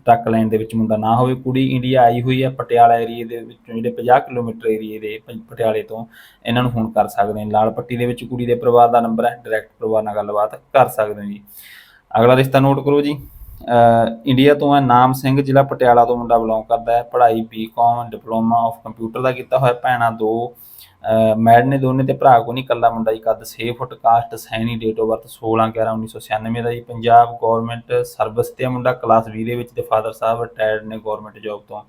ਟਰੱਕ ਲਾਈਨ ਦੇ ਵਿੱਚ ਮੁੰਡਾ ਨਾ ਹੋਵੇ। ਕੁੜੀ ਇੰਡੀਆ ਆਈ ਹੋਈ ਹੈ, ਪਟਿਆਲਾ ਏਰੀਏ ਦੇ ਵਿੱਚੋਂ ਜਿਹੜੇ 50 ਕਿਲੋਮੀਟਰ ਏਰੀਏ ਦੇ ਪਟਿਆਲੇ ਤੋਂ ਇਹਨਾਂ ਨੂੰ ਫੋਨ ਕਰ ਸਕਦੇ ਨੇ। ਲਾਲ ਪੱਟੀ ਦੇ ਵਿੱਚ ਕੁੜੀ ਦੇ ਪਰਿਵਾਰ ਦਾ ਨੰਬਰ ਹੈ, ਡਾਇਰੈਕਟ ਪਰਿਵਾਰ ਨਾਲ ਗੱਲਬਾਤ ਕਰ ਸਕਦੇ ਹੋ ਜੀ। ਅਗਲਾ ਰਿਸ਼ਤਾ ਨੋਟ ਕਰੋ ਜੀ। ਇੰਡੀਆ ਤੋਂ ਹੈ, ਨਾਮ ਸਿੰਘ, ਜ਼ਿਲ੍ਹਾ ਪਟਿਆਲਾ ਤੋਂ ਮੁੰਡਾ ਬਿਲੋਂਗ ਕਰਦਾ ਹੈ। ਪੜ੍ਹਾਈ ਬੀਕਾਮ ਡਿਪਲੋਮਾ ਆਫ ਕੰਪਿਊਟਰ ਦਾ ਕੀਤਾ ਹੋਇਆ, ਭੈਣਾਂ ਦੋ ਮੈਡ ਨੇ ਦੋਨੇ ਤੇ ਭਰਾ ਕੋ ਨਹੀਂ ਕੱਲਾ ਮੁੰਡਾ ਜੀ, ਕੱਦ 6 foot caste Saini date of birth 16 11 1996 ਦਾ ਜੀ। ਪੰਜਾਬ ਗਵਰਨਮੈਂਟ ਸਰਵਿਸ ਤੇ ਮੁੰਡਾ ਕਲਾਸ 20 ਦੇ ਵਿੱਚ ਤੇ ਫਾਦਰ ਸਾਹਿਬ ਰਿਟਾਇਰਡ ਨੇ ਗਵਰਨਮੈਂਟ ਜੌਬ ਤੋਂ।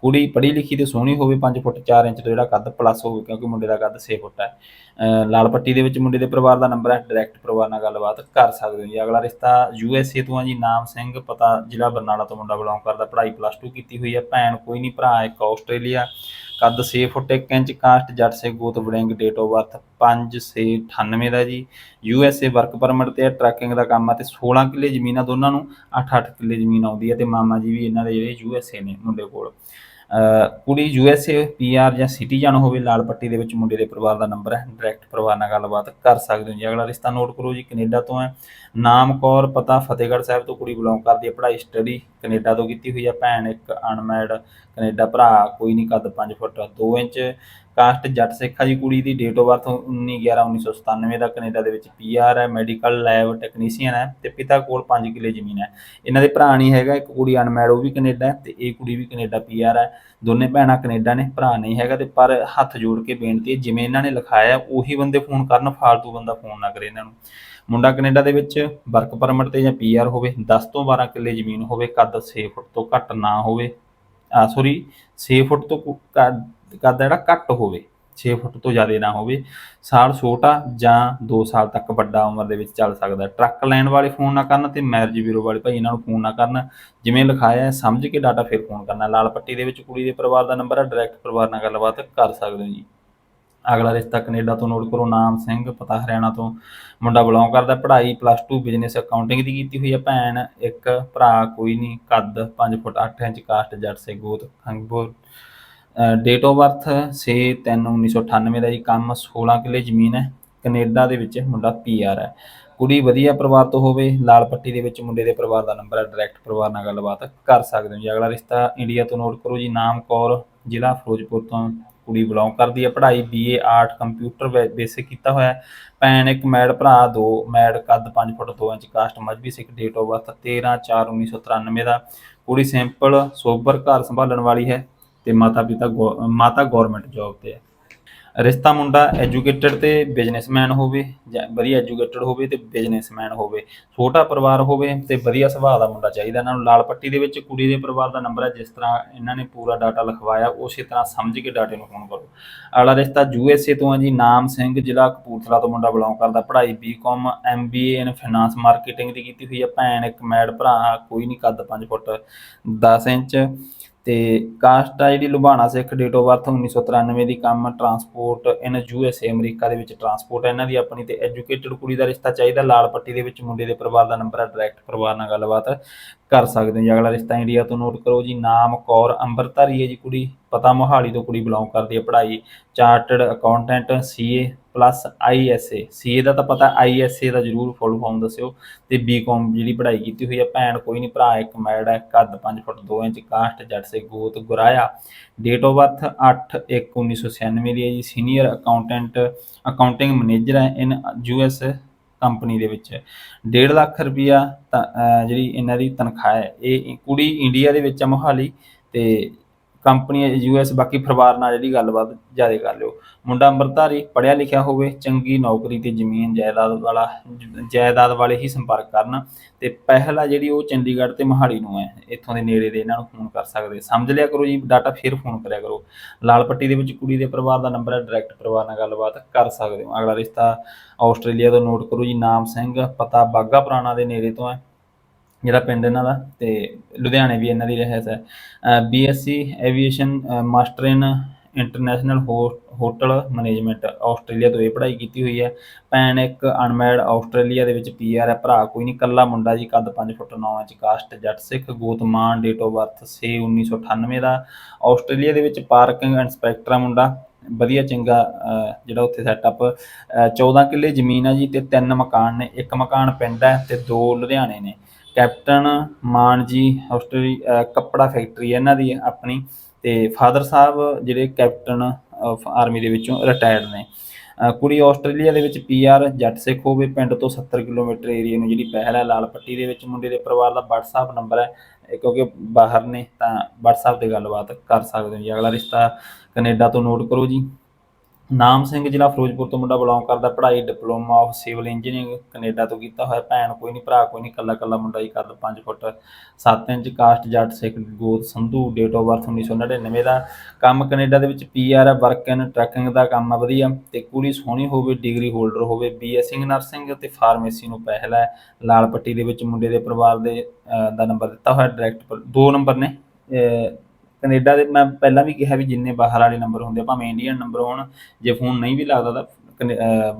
ਕੁੜੀ ਪੜ੍ਹੀ ਲਿਖੀ ਤੇ ਸੋਹਣੀ ਹੋਵੇ 5 ਫੁੱਟ 4 ਇੰਚ ਤੋਂ ਜਿਹੜਾ ਕੱਦ ਪਲੱਸ ਹੋਵੇ, ਕਿਉਂਕਿ ਮੁੰਡੇ ਦਾ ਕੱਦ 6 ਫੁੱਟ ਹੈ। ਅਹ ਲਾਲ ਪੱਟੀ ਦੇ ਵਿੱਚ ਮੁੰਡੇ ਦੇ ਪਰਿਵਾਰ ਦਾ ਨੰਬਰ ਹੈ ਡਾਇਰੈਕਟ ਪਰਿਵਾਰ ਨਾਲ ਗੱਲਬਾਤ ਕਰ ਸਕਦੇ ਹੋ ਜੀ। ਅਗਲਾ ਰਿਸ਼ਤਾ ਯੂ ਐੱਸ ਏ ਤੋਂ ਆ ਜੀ, ਨਾਮ ਸਿੰਘ, ਪਤਾ ਜ਼ਿਲ੍ਹਾ ਬਰਨਾਲਾ ਤੋਂ ਮੁੰਡਾ ਬਿਲੋਂਗ ਕਰਦਾ, ਪੜ੍ਹਾਈ ਪਲੱਸ 2 ਕੀਤੀ ਹੋਈ ਹੈ। ਭੈਣ ਕੋਈ ਨਹੀਂ ਭਰਾ ਇੱਕ ਆਸਟ੍ਰੇਲੀਆ ਕੱਦ 6 ਫੁੱਟ 1 ਇੰਚ, ਕਾਸਟ ਜੱਟ ਸੇ ਗੋਤ ਵੜਿੰਗ ਡੇਟ ਆਫ ਬਰਥ 5 6 98 ਦਾ ਜੀ। U S A work permit ਤੇ ਟਰੈਕਿੰਗ ਦਾ ਕੰਮ ਆ ਤੇ 16 ਕਿੱਲੇ ਜ਼ਮੀਨ ਆ ਦੋਨਾਂ ਨੂੰ 8-8 ਕਿੱਲੇ ਜ਼ਮੀਨ ਆਉਂਦੀ ਹੈ ਤੇ ਮਾਮਾ ਜੀ ਵੀ ਇਹਨਾਂ ਦੇ ਜਿਹੜੇ ਯੂ ਐਸ ਏ ਨੇ ਮੁੰਡੇ ਕੋਲ। ਕੁੜੀ ਯੂਐਸਏ ਪੀਆਰ ਜਾਂ ਸਿਟੀਜ਼ਨ ਹੋਵੇ, ਲਾਲ ਪੱਟੀ ਦੇ ਵਿੱਚ ਮੁੰਡੇ ਦੇ ਪਰਿਵਾਰ ਦਾ ਨੰਬਰ ਹੈ ਡਾਇਰੈਕਟ ਪਰਿਵਾਰ ਨਾਲ ਗੱਲਬਾਤ ਕਰ ਸਕਦੇ ਹੋ ਜੀ। ਅਗਲਾ ਰਿਸ਼ਤਾ ਨੋਟ ਕਰੋ ਜੀ, ਕੈਨੇਡਾ ਤੋਂ ਹੈ। ਨਾਮ ਕੌਰ, ਪਤਾ ਫਤਿਹਗੜ੍ਹ ਸਾਹਿਬ ਤੋਂ ਕੁੜੀ ਬਿਲੋਂਗ ਕਰਦੀ ਹੈ, ਪੜ੍ਹਾਈ ਸਟੱਡੀ ਕੈਨੇਡਾ ਤੋਂ ਕੀਤੀ ਹੋਈ ਹੈ। ਭੈਣ ਇੱਕ ਅਨਮੈਡ ਕੈਨੇਡਾ ਭਰਾ, ਕੋਈ ਨਹੀਂ, ਕੱਦ 5 ਫੁੱਟ 2 ਇੰਚ। ਕਾਸਟ ਜੱਟ ਸਿੱਖਾ ਜੀ ਕੁੜੀ ਦੀ ਡੇਟ ਆਫ ਬਰਥ 19 11 1997 ਦਾ, ਕੈਨੇਡਾ ਦੇ ਵਿੱਚ ਪੀਆਰ ਹੈ ਮੈਡੀਕਲ ਲੈਬ ਟੈਕਨੀਸ਼ੀਅਨ ਹੈ ਤੇ ਪਿਤਾ ਕੋਲ 5 ਕਿੱਲੇ ਜ਼ਮੀਨ ਹੈ। ਇਹਨਾਂ ਦੇ ਭਰਾ ਨਹੀਂ ਹੈਗਾ, ਇੱਕ ਕੁੜੀ ਅਨਮੈਡ ਉਹ ਵੀ ਕੈਨੇਡਾ ਹੈ ਤੇ ਇਹ ਕੁੜੀ ਵੀ ਕੈਨੇਡਾ ਪੀਆਰ ਹੈ। ਦੋਨੇ ਭੈਣਾਂ ਕੈਨੇਡਾ ਨੇ, ਭਰਾ ਨਹੀਂ ਹੈਗਾ ਤੇ ਪਰ ਹੱਥ ਜੋੜ ਕੇ ਬੇਨਤੀ ਹੈ, ਜਿਵੇਂ ਇਹਨਾਂ ਨੇ ਲਿਖਾਇਆ, ਉਹੀ ਬੰਦੇ ਫੋਨ ਕਰਨ, ਫਾਲਤੂ ਬੰਦਾ ਫੋਨ ਨਾ ਕਰੇ ਇਹਨਾਂ ਨੂੰ। ਮੁੰਡਾ ਕੈਨੇਡਾ ਦੇ ਵਿੱਚ ਵਰਕ ਪਰਮਿਟ ਤੇ ਜਾਂ ਪੀਆਰ ਹੋਵੇ 10 ਤੋਂ 12 ਕਿੱਲੇ ਜ਼ਮੀਨ ਹੋਵੇ, ਕੱਦ 6 ਫੁੱਟ ਤੋਂ ਘੱਟ ਨਾ ਹੋਵੇ। ਆ ਸੌਰੀ 6 ਫੁੱਟ ਤੋਂ ਕੱਦ ਜਿਹੜਾ ਘੱਟ ਹੋਵੇ 6 ਫੁੱਟ ਤੋਂ ਜ਼ਿਆਦਾ ਨਾ ਹੋਵੇ। ਸਾਲ ਛੋਟਾ ਜਾਂ 2 ਸਾਲ ਤੱਕ ਵੱਡਾ ਉਮਰ ਦੇ ਵਿੱਚ ਚੱਲ ਸਕਦਾ ਟਰੱਕ ਲੈਣ ਵਾਲੇ ਫੋਨ ਨਾ ਕਰਨ ਤੇ ਮੈਰਿਜ ਬਿਊਰੋ ਵਾਲੇ ਭਾਈ ਇਹਨਾਂ ਨੂੰ ਫੋਨ ਨਾ ਕਰਨ। ਜਿਵੇਂ ਲਿਖਾਇਆ ਸਮਝ ਕੇ ਡਾਟਾ ਫਿਰ ਫੋਨ ਕਰਨਾ। ਲਾਲ ਪੱਟੀ ਦੇ ਵਿੱਚ ਕੁੜੀ ਦੇ ਪਰਿਵਾਰ ਦਾ ਨੰਬਰ ਹੈ ਡਾਇਰੈਕਟ ਪਰਿਵਾਰ ਨਾਲ ਗੱਲਬਾਤ ਕਰ ਸਕਦੇ ਹੋ ਜੀ। ਅਗਲਾ ਰਿਸ਼ਤਾ ਕੈਨੇਡਾ ਤੋਂ ਨੋਟ ਕਰੋ, ਨਾਮ ਸਿੰਘ, ਪਤਾ ਹਰਿਆਣਾ ਤੋਂ। ਮੁੰਡਾ ਬਿਲੋਂਗ ਕਰਦਾ ਪੜ੍ਹਾਈ ਪਲੱਸ 2 ਬਿਜ਼ਨਸ ਅਕਾਊਂਟਿੰਗ ਦੀ ਕੀਤੀ ਹੋਈ ਹੈ। ਭੈਣ, ਇੱਕ ਭਰਾ, ਕੋਈ ਨਹੀਂ, ਕੱਦ 5 ਫੁੱਟ 8 ਇੰਚ, ਕਾਸਟ, ਜੱਟ ਸੇ ਗੋਤ ਖੰਗਪੁਰ ਡੇਟ ਆਫ ਬਰਥ 6 3 1998 ਦਾ ਜੀ, ਕੰਮ 16 ਕਿੱਲੇ ਜ਼ਮੀਨ ਹੈ, ਕੈਨੇਡਾ ਦੇ ਵਿੱਚ ਮੁੰਡਾ ਪੀਆਰ ਹੈ। ਕੁੜੀ ਵਧੀਆ ਪਰਿਵਾਰ ਤੋਂ ਹੋਵੇ, ਲਾਲ ਪੱਟੀ ਦੇ ਵਿੱਚ ਮੁੰਡੇ ਦੇ ਪਰਿਵਾਰ ਦਾ ਨੰਬਰ ਹੈ ਡਾਇਰੈਕਟ ਪਰਿਵਾਰ ਨਾਲ ਗੱਲਬਾਤ ਕਰ ਸਕਦੇ ਹੋ ਜੀ। ਅਗਲਾ ਰਿਸ਼ਤਾ ਇੰਡੀਆ ਤੋਂ ਨੋਟ ਕਰੋ ਜੀ, ਨਾਮ ਕੌਰ, ਜ਼ਿਲ੍ਹਾ ਫਿਰੋਜ਼ਪੁਰ ਤੋਂ ਕੁੜੀ ਬਿਲੋਂਗ ਕਰਦੀ ਹੈ। ਪੜ੍ਹਾਈ ਬੀਏ ਆਰਟ ਕੰਪਿਊਟਰ ਬੇਸਿਕ ਕੀਤਾ ਹੋਇਆ ਹੈ। ਭੈਣ ਇੱਕ ਮੈਡ, ਭਰਾ ਦੋ, ਮੈਡ ਕੱਦ 5 foot 2 inch caste Mazhabi Sikh date of birth 13 4 1993 ਦਾ। ਕੁੜੀ ਸਿੰਪਲ ਸੋਬਰ, ਘਰ ਸੰਭਾਲਣ ਵਾਲੀ ਹੈ। ਤੇ ਮਾਤਾ ਪਿਤਾ ਗੌ- ਮਾਤਾ ਗਵਰਨਮੈਂਟ ਜੌਬ ਤੇ ਹੈ। ਰਿਸ਼ਤਾ ਮੁੰਡਾ ਐਜੂਕੇਟਡ ਤੇ ਬਿਜ਼ਨਸਮੈਨ ਹੋਵੇ ਜਾਂ ਵਧੀਆ ਐਜੂਕੇਟਡ ਹੋਵੇ ਤੇ ਬਿਜ਼ਨਸਮੈਨ ਹੋਵੇ, ਛੋਟਾ ਪਰਿਵਾਰ ਹੋਵੇ ਤੇ ਵਧੀਆ ਸੁਭਾਅ ਦਾ ਮੁੰਡਾ ਚਾਹੀਦਾ। ਇਹਨਾਂ ਨੂੰ ਲਾਲ ਪੱਟੀ ਦੇ ਵਿੱਚ ਕੁੜੀ ਦੇ ਪਰਿਵਾਰ ਦਾ ਨੰਬਰ ਹੈ, ਜਿਸ ਤਰ੍ਹਾਂ ਇਹਨਾਂ ਨੇ ਪੂਰਾ ਡਾਟਾ ਲਿਖਵਾਇਆ, ਉਸੇ ਤਰ੍ਹਾਂ ਸਮਝ ਕੇ ਡਾਟੇ ਨੂੰ ਫੋਨ ਕਰੋ। ਅਗਲਾ ਰਿਸ਼ਤਾ ਯੂਐਸਏ ਤੋਂ ਹੈ ਜੀ, ਨਾਮ ਸਿੰਘ, ਜ਼ਿਲ੍ਹਾ ਕਪੂਰਥਲਾ ਤੋਂ ਮੁੰਡਾ ਬਿਲੋਂਗ ਕਰਦਾ। ਪੜ੍ਹਾਈ BCom MBA in finance marketing ਦੀ ਕੀਤੀ ਹੋਈ ਹੈ। ਭੈਣ, ਇੱਕ ਮੈਡ ਭਰਾ, ਕੋਈ ਨਹੀਂ ਕੱਦ 5 ਫੁੱਟ 10 ਇੰਚ। ਤੇ ਕਾਸਟ ਆ ਜਿਹੜੀ Lubana Sikh date of birth 1993 ਦੀ ਕੰਮ transport in U S A America ਦੇ ਵਿੱਚ ਟਰਾਂਸਪੋਰਟ ਹੈ ਇਹਨਾਂ ਦੀ ਆਪਣੀ ਤੇ ਐਜੂਕੇਟਡ ਕੁੜੀ ਦਾ ਰਿਸ਼ਤਾ ਚਾਹੀਦਾ, ਲਾਲ ਪੱਟੀ ਦੇ ਵਿੱਚ ਮੁੰਡੇ ਦੇ ਪਰਿਵਾਰ ਦਾ ਨੰਬਰ ਹੈ ਡਾਇਰੈਕਟ ਪਰਿਵਾਰ ਨਾਲ ਗੱਲਬਾਤ ਕਰ ਸਕਦੇ ਹੋ ਜੀ। ਅਗਲਾ ਰਿਸ਼ਤਾ ਇੰਡੀਆ ਤੋਂ ਨੋਟ ਕਰੋ ਜੀ, ਨਾਮ ਕੌਰ ਅੰਬਰਧਾਰੀ ਹੈ ਜੀ ਕੁੜੀ, ਪਤਾ ਮੋਹਾਲੀ ਤੋਂ ਕੁੜੀ ਬਿਲੋਂਗ ਕਰਦੀ ਹੈ, ਪੜ੍ਹਾਈ chartered accountant CA plus ISA CA ਦਾ ਤਾਂ ਪਤਾ ISA ਦਾ ਜ਼ਰੂਰ ਫੁੱਲ ਫਾਰਮ ਦੱਸਿਓ। ਤੇ ਬੀਕਾਮ ਜਿਹੜੀ ਪੜ੍ਹਾਈ ਕੀਤੀ ਹੋਈ ਹੈ ਭੈਣ ਕੋਈ ਨਹੀਂ ਭਰਾ ਇੱਕ ਮੈਡ ਹੈ ਕੱਦ 5 ਫੁੱਟ 2 ਇੰਚ ਕਾਸਟ ਜੱਟ ਸੇ ਗੋਤ ਗੁਰਾਇਆ। ਡੇਟ ਆਫ ਬਰਥ 8/1/1996 ਦੀ ਹੈ ਜੀ। ਸੀਨੀਅਰ ਅਕਾਊਂਟੈਂਟ ਅਕਾਊਂਟਿੰਗ ਮੈਨੇਜਰ ਹੈ ਇਨ ਯੂਐਸ ਕੰਪਨੀ ਦੇ ਵਿੱਚ। 1.5 ਲੱਖ ਰੁਪਿਆ ਤਾਂ, ਜਿਹੜੀ ਇਹਨਾਂ ਦੀ ਤਨਖਾਹ ਹੈ ਇਹ ਕੁੜੀ ਇੰਡੀਆ ਦੇ ਵਿੱਚ ਹੈ ਮੋਹਾਲੀ। ਤੇ ਕੰਪਨੀ ਯੂਐਸ ਬਾਕੀ ਪਰਿਵਾਰ ਨਾਲ ਜਿਹੜੀ ਗੱਲਬਾਤ ਜ਼ਿਆਦਾ ਕਰ ਲਿਓ। ਮੁੰਡਾ ਅੰਮ੍ਰਿਤਧਾਰੀ, ਪੜ੍ਹਿਆ ਲਿਖਿਆ ਹੋਵੇ, ਚੰਗੀ ਨੌਕਰੀ ਤੇ ਜ਼ਮੀਨ ਜਾਇਦਾਦ ਵਾਲਾ, ਜਾਇਦਾਦ ਵਾਲੇ ਹੀ ਸੰਪਰਕ ਕਰਨ ਤੇ ਪਹਿਲਾ ਜਿਹੜੀ ਉਹ ਚੰਡੀਗੜ੍ਹ ਤੇ ਮੋਹਾਲੀ ਨੂੰ ਹੈ, ਇੱਥੋਂ ਦੇ ਨੇੜੇ ਦੇ ਇਹਨਾਂ ਨੂੰ ਫੋਨ ਕਰ ਸਕਦੇ। ਸਮਝ ਲਿਆ ਕਰੋ ਜੀ, ਡਾਟਾ ਫਿਰ ਫੋਨ ਕਰਿਆ ਕਰੋ। ਲਾਲ ਪੱਟੀ ਦੇ ਵਿੱਚ ਕੁੜੀ ਦੇ ਪਰਿਵਾਰ ਦਾ ਨੰਬਰ ਹੈ, ਡਾਇਰੈਕਟ ਪਰਿਵਾਰ ਨਾਲ ਗੱਲਬਾਤ ਕਰ ਸਕਦੇ ਹੋ। ਅਗਲਾ ਰਿਸ਼ਤਾ ਆਸਟ੍ਰੇਲੀਆ ਤੋਂ ਨੋਟ ਕਰੋ ਜੀ, ਨਾਮ ਸਿੰਘ, ਪਤਾ ਬਾਗਾ ਪੁਰਾਣਾ ਦੇ ਨੇੜੇ ਤੋਂ ਹੈ। ਜਿਹੜਾ ਪਿੰਡ ਇਹਨਾਂ ਦਾ ਤੇ ਲੁਧਿਆਣੇ ਵੀ ਇਹਨਾਂ ਦੀ ਰਹਿਸ ਹੈ। BSc aviation master in international hotel management Australia ਤੋਂ ਇਹ ਪੜ੍ਹਾਈ ਕੀਤੀ ਹੋਈ ਹੈ। ਭੈਣ ਇੱਕ ਅਨਮੈਡ ਆਸਟ੍ਰੇਲੀਆ ਦੇ ਵਿੱਚ ਪੀਆਰ ਹੈ, ਭਰਾ ਕੋਈ ਨਹੀਂ ਕੱਲਾ ਮੁੰਡਾ ਜੀ, ਕੱਦ 5 ਫੁੱਟ 9 ਇੰਚ, ਕਾਸਟ ਜੱਟ ਸਿੱਖ ਗੋਤਮਾਨ ਡੇਟ ਆਫ ਬਰਥ 6 1998 ਦਾ। ਆਸਟ੍ਰੇਲੀਆ ਦੇ ਵਿੱਚ ਪਾਰਕਿੰਗ ਇੰਸਪੈਕਟਰ ਆ ਮੁੰਡਾ, ਵਧੀਆ ਚੰਗਾ ਜਿਹੜਾ ਉੱਥੇ ਸੈਟਅਪ 14 ਕਿੱਲੇ ਜ਼ਮੀਨ ਆ ਜੀ ਤੇ ਤਿੰਨ ਮਕਾਨ ਨੇ, ਇੱਕ ਮਕਾਨ ਪਿੰਡ ਹੈ ਤੇ ਦੋ ਲੁਧਿਆਣੇ ਨੇ। ਕੈਪਟਨ ਮਾਨ ਜੀ ਆਸਟ੍ਰੇਲੀ ਕੱਪੜਾ ਫੈਕਟਰੀ ਹੈ ਇਹਨਾਂ ਦੀ ਆਪਣੀ ਤੇ ਫਾਦਰ ਸਾਹਿਬ ਜਿਹੜੇ ਕੈਪਟਨ ਆਰਮੀ ਦੇ ਵਿੱਚੋਂ ਰਿਟਾਇਰਡ ਨੇ। ਕੁੜੀ ਆਸਟ੍ਰੇਲੀਆ ਦੇ ਵਿੱਚ ਪੀਆਰ ਜੱਟ ਸਿੱਖ ਹੋਵੇ, ਪਿੰਡ ਤੋਂ 70 ਕਿਲੋਮੀਟਰ ਏਰੀਆ ਨੂੰ ਜਿਹੜੀ ਪਹਿਲ ਹੈ, ਲਾਲ ਪੱਟੀ ਦੇ ਵਿੱਚ ਮੁੰਡੇ ਦੇ ਪਰਿਵਾਰ ਦਾ WhatsApp ਨੰਬਰ ਹੈ ਕਿਉਂਕਿ ਬਾਹਰ ਨੇ ਤਾਂ WhatsApp ਤੇ ਗੱਲਬਾਤ ਕਰ ਸਕਦੇ ਹੋ ਜੀ। ਅਗਲਾ ਰਿਸ਼ਤਾ ਕੈਨੇਡਾ ਤੋਂ ਨੋਟ ਕਰੋ ਜੀ। ਨਾਮ ਸਿੰਘ ਜ਼ਿਲ੍ਹਾ ਫਿਰੋਜ਼ਪੁਰ ਤੋਂ ਮੁੰਡਾ ਬਿਲੋਂਗ ਕਰਦਾ, ਪੜ੍ਹਾਈ diploma of civil engineering Canada ਤੋਂ ਕੀਤਾ ਹੋਇਆ, ਭੈਣ ਕੋਈ ਨਹੀਂ, ਭਰਾ ਕੋਈ ਨਹੀਂ ਕੱਲਾ ਕੱਲਾ ਮੁੰਡਾ ਹੀ ਕਰਦਾ 5 foot 7 inch, caste Jatt Sikh ਗੋਤ ਸੰਧੂ ਡੇਟ ਆਫ ਬਰਥ 1999 ਦਾ, ਕੰਮ ਕੈਨੇਡਾ ਦੇ ਵਿੱਚ ਪੀਆਰ ਹੈ ਵਰਕ ਇਨ ਟਰੈਕਿੰਗ ਦਾ ਕੰਮ ਆ ਵਧੀਆ, ਤੇ ਕੁੜੀ ਸੋਹਣੀ ਹੋਵੇ ਡਿਗਰੀ ਹੋਲਡਰ ਹੋਵੇ ਬੀਐਸਸੀ ਨਰਸਿੰਗ ਤੇ ਫਾਰਮੇਸੀ ਨੂੰ ਪਹਿਲ ਹੈ, ਲਾਲ ਪੱਟੀ ਦੇ ਵਿੱਚ ਮੁੰਡੇ ਦੇ ਪਰਿਵਾਰ ਦੇ ਦਾ ਨੰਬਰ ਦਿੱਤਾ ਹੋਇਆ ਡਾਇਰੈਕਟ ਦੋ ਨੰਬਰ ਨੇ ਕੈਨੇਡਾ ਦੇ ਮੈਂ ਪਹਿਲਾਂ ਵੀ ਕਿਹਾ ਵੀ ਜਿੰਨੇ ਬਾਹਰ ਵਾਲੇ ਨੰਬਰ ਹੁੰਦੇ ਭਾਵੇਂ ਇੰਡੀਅਨ ਨੰਬਰ ਹੋਣ, ਜੇ ਫੋਨ ਨਹੀਂ ਵੀ ਲੱਗਦਾ ਤਾਂ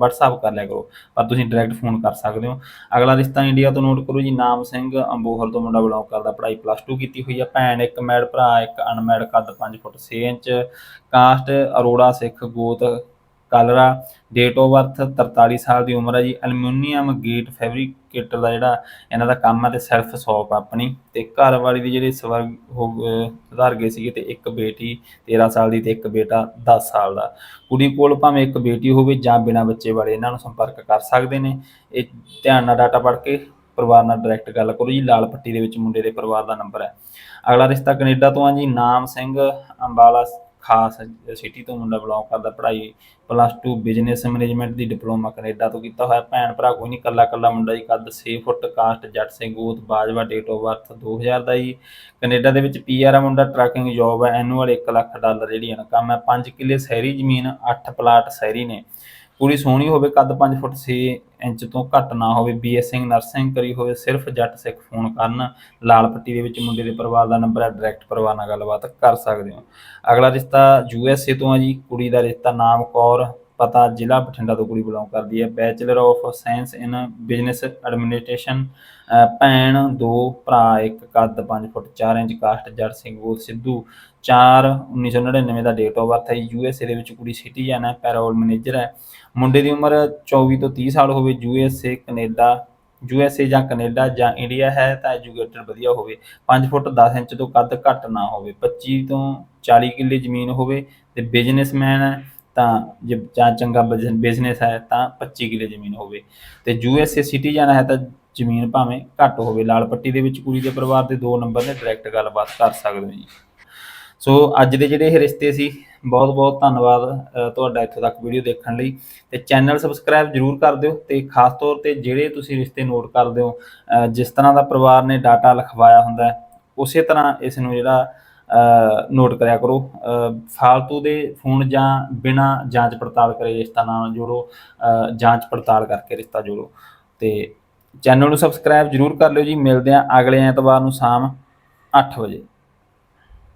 WhatsApp ਕਰ ਲਿਆ ਕਰੋ, ਪਰ ਤੁਸੀਂ ਡਾਇਰੈਕਟ ਫੋਨ ਕਰ ਸਕਦੇ ਹੋ। ਅਗਲਾ ਰਿਸ਼ਤਾ ਇੰਡੀਆ ਤੋਂ ਨੋਟ ਕਰੋ ਜੀ, ਨਾਮ ਸਿੰਘ, ਅੰਬੋਹਰ ਤੋਂ ਮੁੰਡਾ ਬਿਲੋਂਗ ਕਰਦਾ, ਪੜ੍ਹਾਈ ਪਲੱਸ 2 ਕੀਤੀ ਹੋਈ ਆ, ਭੈਣ ਇੱਕ ਮੈਡ ਭਰਾ, ਇੱਕ ਅਨਮੈਡ ਕੱਦ 5 foot 6 inch caste Arora Sikh, ਗੋਤ ਕਾਲਰਾ ਡੇਟ ਆਫ ਬਰਥ 43 ਸਾਲ ਦੀ ਉਮਰ ਹੈ ਜੀ ਐਲੂਮੀਨੀਅਮ ਗੇਟ ਫੈਬਰਿਕੇਟਰ ਦਾ ਜਿਹੜਾ ਇਹਨਾਂ ਦਾ ਕੰਮ ਹੈ ਤੇ ਸੈਲਫ ਸ਼ਾਪ ਆਪਣੀ ਤੇ ਘਰ ਵਾਲੀ ਦੀ ਜਿਹੜੀ ਸਵਰਗ ਹੋ ਸੁਧਾਰ ਗਏ ਸੀਗੇ ਤੇ ਇੱਕ ਬੇਟੀ 13 ਸਾਲ ਦੀ ਤੇ ਇੱਕ ਬੇਟਾ 10 ਸਾਲ ਦਾ। ਕੁੜੀ ਕੋਲ ਭਾਵੇਂ ਇੱਕ ਬੇਟੀ ਹੋਵੇ ਜਾਂ ਬਿਨਾਂ ਬੱਚੇ ਵਾਲੇ ਇਹਨਾਂ ਨੂੰ ਸੰਪਰਕ ਕਰ ਸਕਦੇ ਨੇ। ਇਹ ਧਿਆਨ ਨਾਲ ਡਾਟਾ ਪੜ੍ਹ ਕੇ ਪਰਿਵਾਰ ਨਾਲ ਡਾਇਰੈਕਟ ਗੱਲ ਕਰੋ ਜੀ, ਲਾਲ ਪੱਟੀ ਦੇ ਵਿੱਚ ਮੁੰਡੇ ਦੇ ਪਰਿਵਾਰ ਦਾ ਨੰਬਰ ਹੈ। ਅਗਲਾ ਰਿਸ਼ਤਾ ਕੈਨੇਡਾ ਤੋਂ ਆ ਜੀ, ਨਾਮ ਸਿੰਘ ਅੰਬਾਲਾ ਖਾਸ ਸਿਟੀ ਤੋਂ ਮੁੰਡਾ ਬਿਲੋਂਗ ਕਰਦਾ, ਪੜ੍ਹਾਈ ਪਲੱਸ 2 ਬਿਜ਼ਨਸ ਮੈਨੇਜਮੈਂਟ ਦੀ ਡਿਪਲੋਮਾ ਕੈਨੇਡਾ ਤੋਂ ਕੀਤਾ ਹੋਇਆ। ਭੈਣ ਭਰਾ ਕੋਈ ਨਹੀਂ ਕੱਲਾ ਕੱਲਾ ਮੁੰਡਾ ਜੀ, ਕੱਦ 6 ਫੁੱਟ, ਕਾਸਟ, ਜੱਟ ਸਿੰਘ ਗੋਤ ਬਾਜਵਾ ਡੇਟ ਆਫ ਬਰਥ 2000 ਦਾ ਜੀ। ਕੈਨੇਡਾ ਦੇ ਵਿੱਚ ਪੀਆਰ ਆ ਮੁੰਡਾ ਟਰੱਕਿੰਗ ਜੌਬ ਹੈ ਐਨੂਅਲ 1 ਲੱਖ ਡਾਲਰ ਜਿਹੜੀ ਇਨਕਮ ਹੈ 5 ਕਿੱਲੇ ਸ਼ਹਿਰੀ ਜ਼ਮੀਨ 8 ਪਲਾਟ ਸ਼ਹਿਰੀ ਨੇ। ਕੁੜੀ ਸੋਹਣੀ ਹੋਵੇ, ਕੱਦ 5 ਫੁੱਟ 6 ਇੰਚ ਤੋਂ ਘੱਟ ਨਾ ਹੋਵੇ ਬੀਐਸਸੀ ਨਰਸਿੰਗ ਕਰੀ ਹੋਵੇ, ਸਿਰਫ ਜੱਟ ਸਿੱਖ ਫੋਨ ਕਰਨ, ਲਾਲ ਪੱਟੀ ਦੇ ਵਿੱਚ ਮੁੰਡੇ ਦੇ ਪਰਿਵਾਰ ਦਾ ਨੰਬਰ ਹੈ ਡਾਇਰੈਕਟ ਪਰਿਵਾਰ ਨਾਲ ਗੱਲਬਾਤ ਕਰ ਸਕਦੇ ਹੋ। ਅਗਲਾ ਰਿਸ਼ਤਾ ਯੂਐਸਏ ਤੋਂ ਹੈ ਜੀ, ਕੁੜੀ ਦਾ ਰਿਸ਼ਤਾ ਨਾਮ ਕੌਰ, ਪਤਾ ਜ਼ਿਲ੍ਹਾ ਬਠਿੰਡਾ ਤੋਂ ਕੁੜੀ ਬਿਲੋਂਗ ਕਰਦੀ ਹੈ। Bachelor of science in business administration ਭੈਣ, ਦੋ ਭਰਾ, ਇੱਕ ਕੱਦ 5 ਫੁੱਟ 4 ਇੰਚ, ਕਾਸਟ ਜੱਟ ਸਿੰਘ, ਬੋਲ ਸਿੱਧੂ। 4 1999 ਦਾ ਡੇਟ ਆਫ ਬਰਥ ਹੈ ਯੂਐਸਏ ਦੇ ਵਿੱਚ ਕੁੜੀ ਸਿਟੀਜ਼ਨ ਹੈ ਪੈਰੋਲ ਮੈਨੇਜਰ ਹੈ। ਮੁੰਡੇ ਦੀ ਉਮਰ 24 ਤੋਂ 30 ਸਾਲ ਹੋਵੇ ਯੂਐਸਏ ਕੈਨੇਡਾ ਯੂਐਸਏ ਜਾਂ ਕੈਨੇਡਾ ਜਾਂ ਇੰਡੀਆ ਹੈ ਤਾਂ ਐਜੂਕੇਟਡ ਵਧੀਆ ਹੋਵੇ। 5 ਫੁੱਟ 10 ਇੰਚ ਤੋਂ ਕੱਦ ਘੱਟ ਨਾ ਹੋਵੇ। 25 ਤੋਂ 40 ਕਿੱਲੇ ਜ਼ਮੀਨ ਹੋਵੇ ਤੇ ਬਿਜ਼ਨਸਮੈਨ ਹੈ ਤਾਂ ਜੇ ਜਾਂ ਚੰਗਾ ਬਿਜ਼ਨਸ ਹੈ ਤਾਂ 25 ਕਿੱਲੇ ਜ਼ਮੀਨ ਹੋਵੇ। ਤੇ ਯੂਐਸਏ ਜਾਣਾ ਹੈ ਤਾਂ ਜ਼ਮੀਨ ਭਾਵੇਂ ਘੱਟ ਹੋਵੇ। ਲਾਲ ਪੱਟੀ ਦੇ ਵਿੱਚ ਕੁੜੀ ਦੇ ਪਰਿਵਾਰ ਦੇ ਦੋ ਨੰਬਰ ਨੇ ਡਾਇਰੈਕਟ ਗੱਲਬਾਤ ਕਰ ਸਕਦੇ ਹੋ ਜੀ। ਸੋ ਅੱਜ ਦੇ ਜਿਹੜੇ ਇਹ ਰਿਸ਼ਤੇ ਸੀ, ਬਹੁਤ ਬਹੁਤ ਧੰਨਵਾਦ ਤੁਹਾਡਾ ਇੱਥੋਂ ਤੱਕ ਵੀਡੀਓ ਦੇਖਣ ਲਈ। ਤੇ ਚੈਨਲ ਸਬਸਕ੍ਰਾਈਬ ਜਰੂਰ ਕਰ ਦਿਓ ਤੇ ਖਾਸ ਤੌਰ ਤੇ ਜਿਹੜੇ ਤੁਸੀਂ ਰਿਸ਼ਤੇ ਨੋਟ ਕਰਦੇ ਹੋ ਜਿਸ ਤਰ੍ਹਾਂ ਦਾ ਪਰਿਵਾਰ ਨੇ ਡਾਟਾ ਲਿਖਵਾਇਆ ਹੁੰਦਾ ਉਸੇ ਤਰ੍ਹਾਂ ਇਸ ਨੂੰ ਜਿਹੜਾ ਨੋਟ ਕਰਿਆ ਕਰੋ। ਫਾਲਤੂ ਦੇ ਫੋਨ ਜਾਂ ਬਿਨਾ ਜਾਂਚ ਪੜਤਾਲ ਕਰੇ ਰਿਸ਼ਤਾ ਨਾਲ ਜੋੜੋ ਜਾਂਚ ਪੜਤਾਲ ਕਰਕੇ ਰਿਸ਼ਤਾ ਜੋੜੋ। ਤੇ ਚੈਨਲ ਨੂੰ ਸਬਸਕ੍ਰਾਈਬ ਜਰੂਰ ਕਰ ਲਿਓ ਜੀ। ਮਿਲਦੇ ਹਾਂ ਅਗਲੇ ਐਤਵਾਰ ਨੂੰ ਸ਼ਾਮ 8 ਵਜੇ।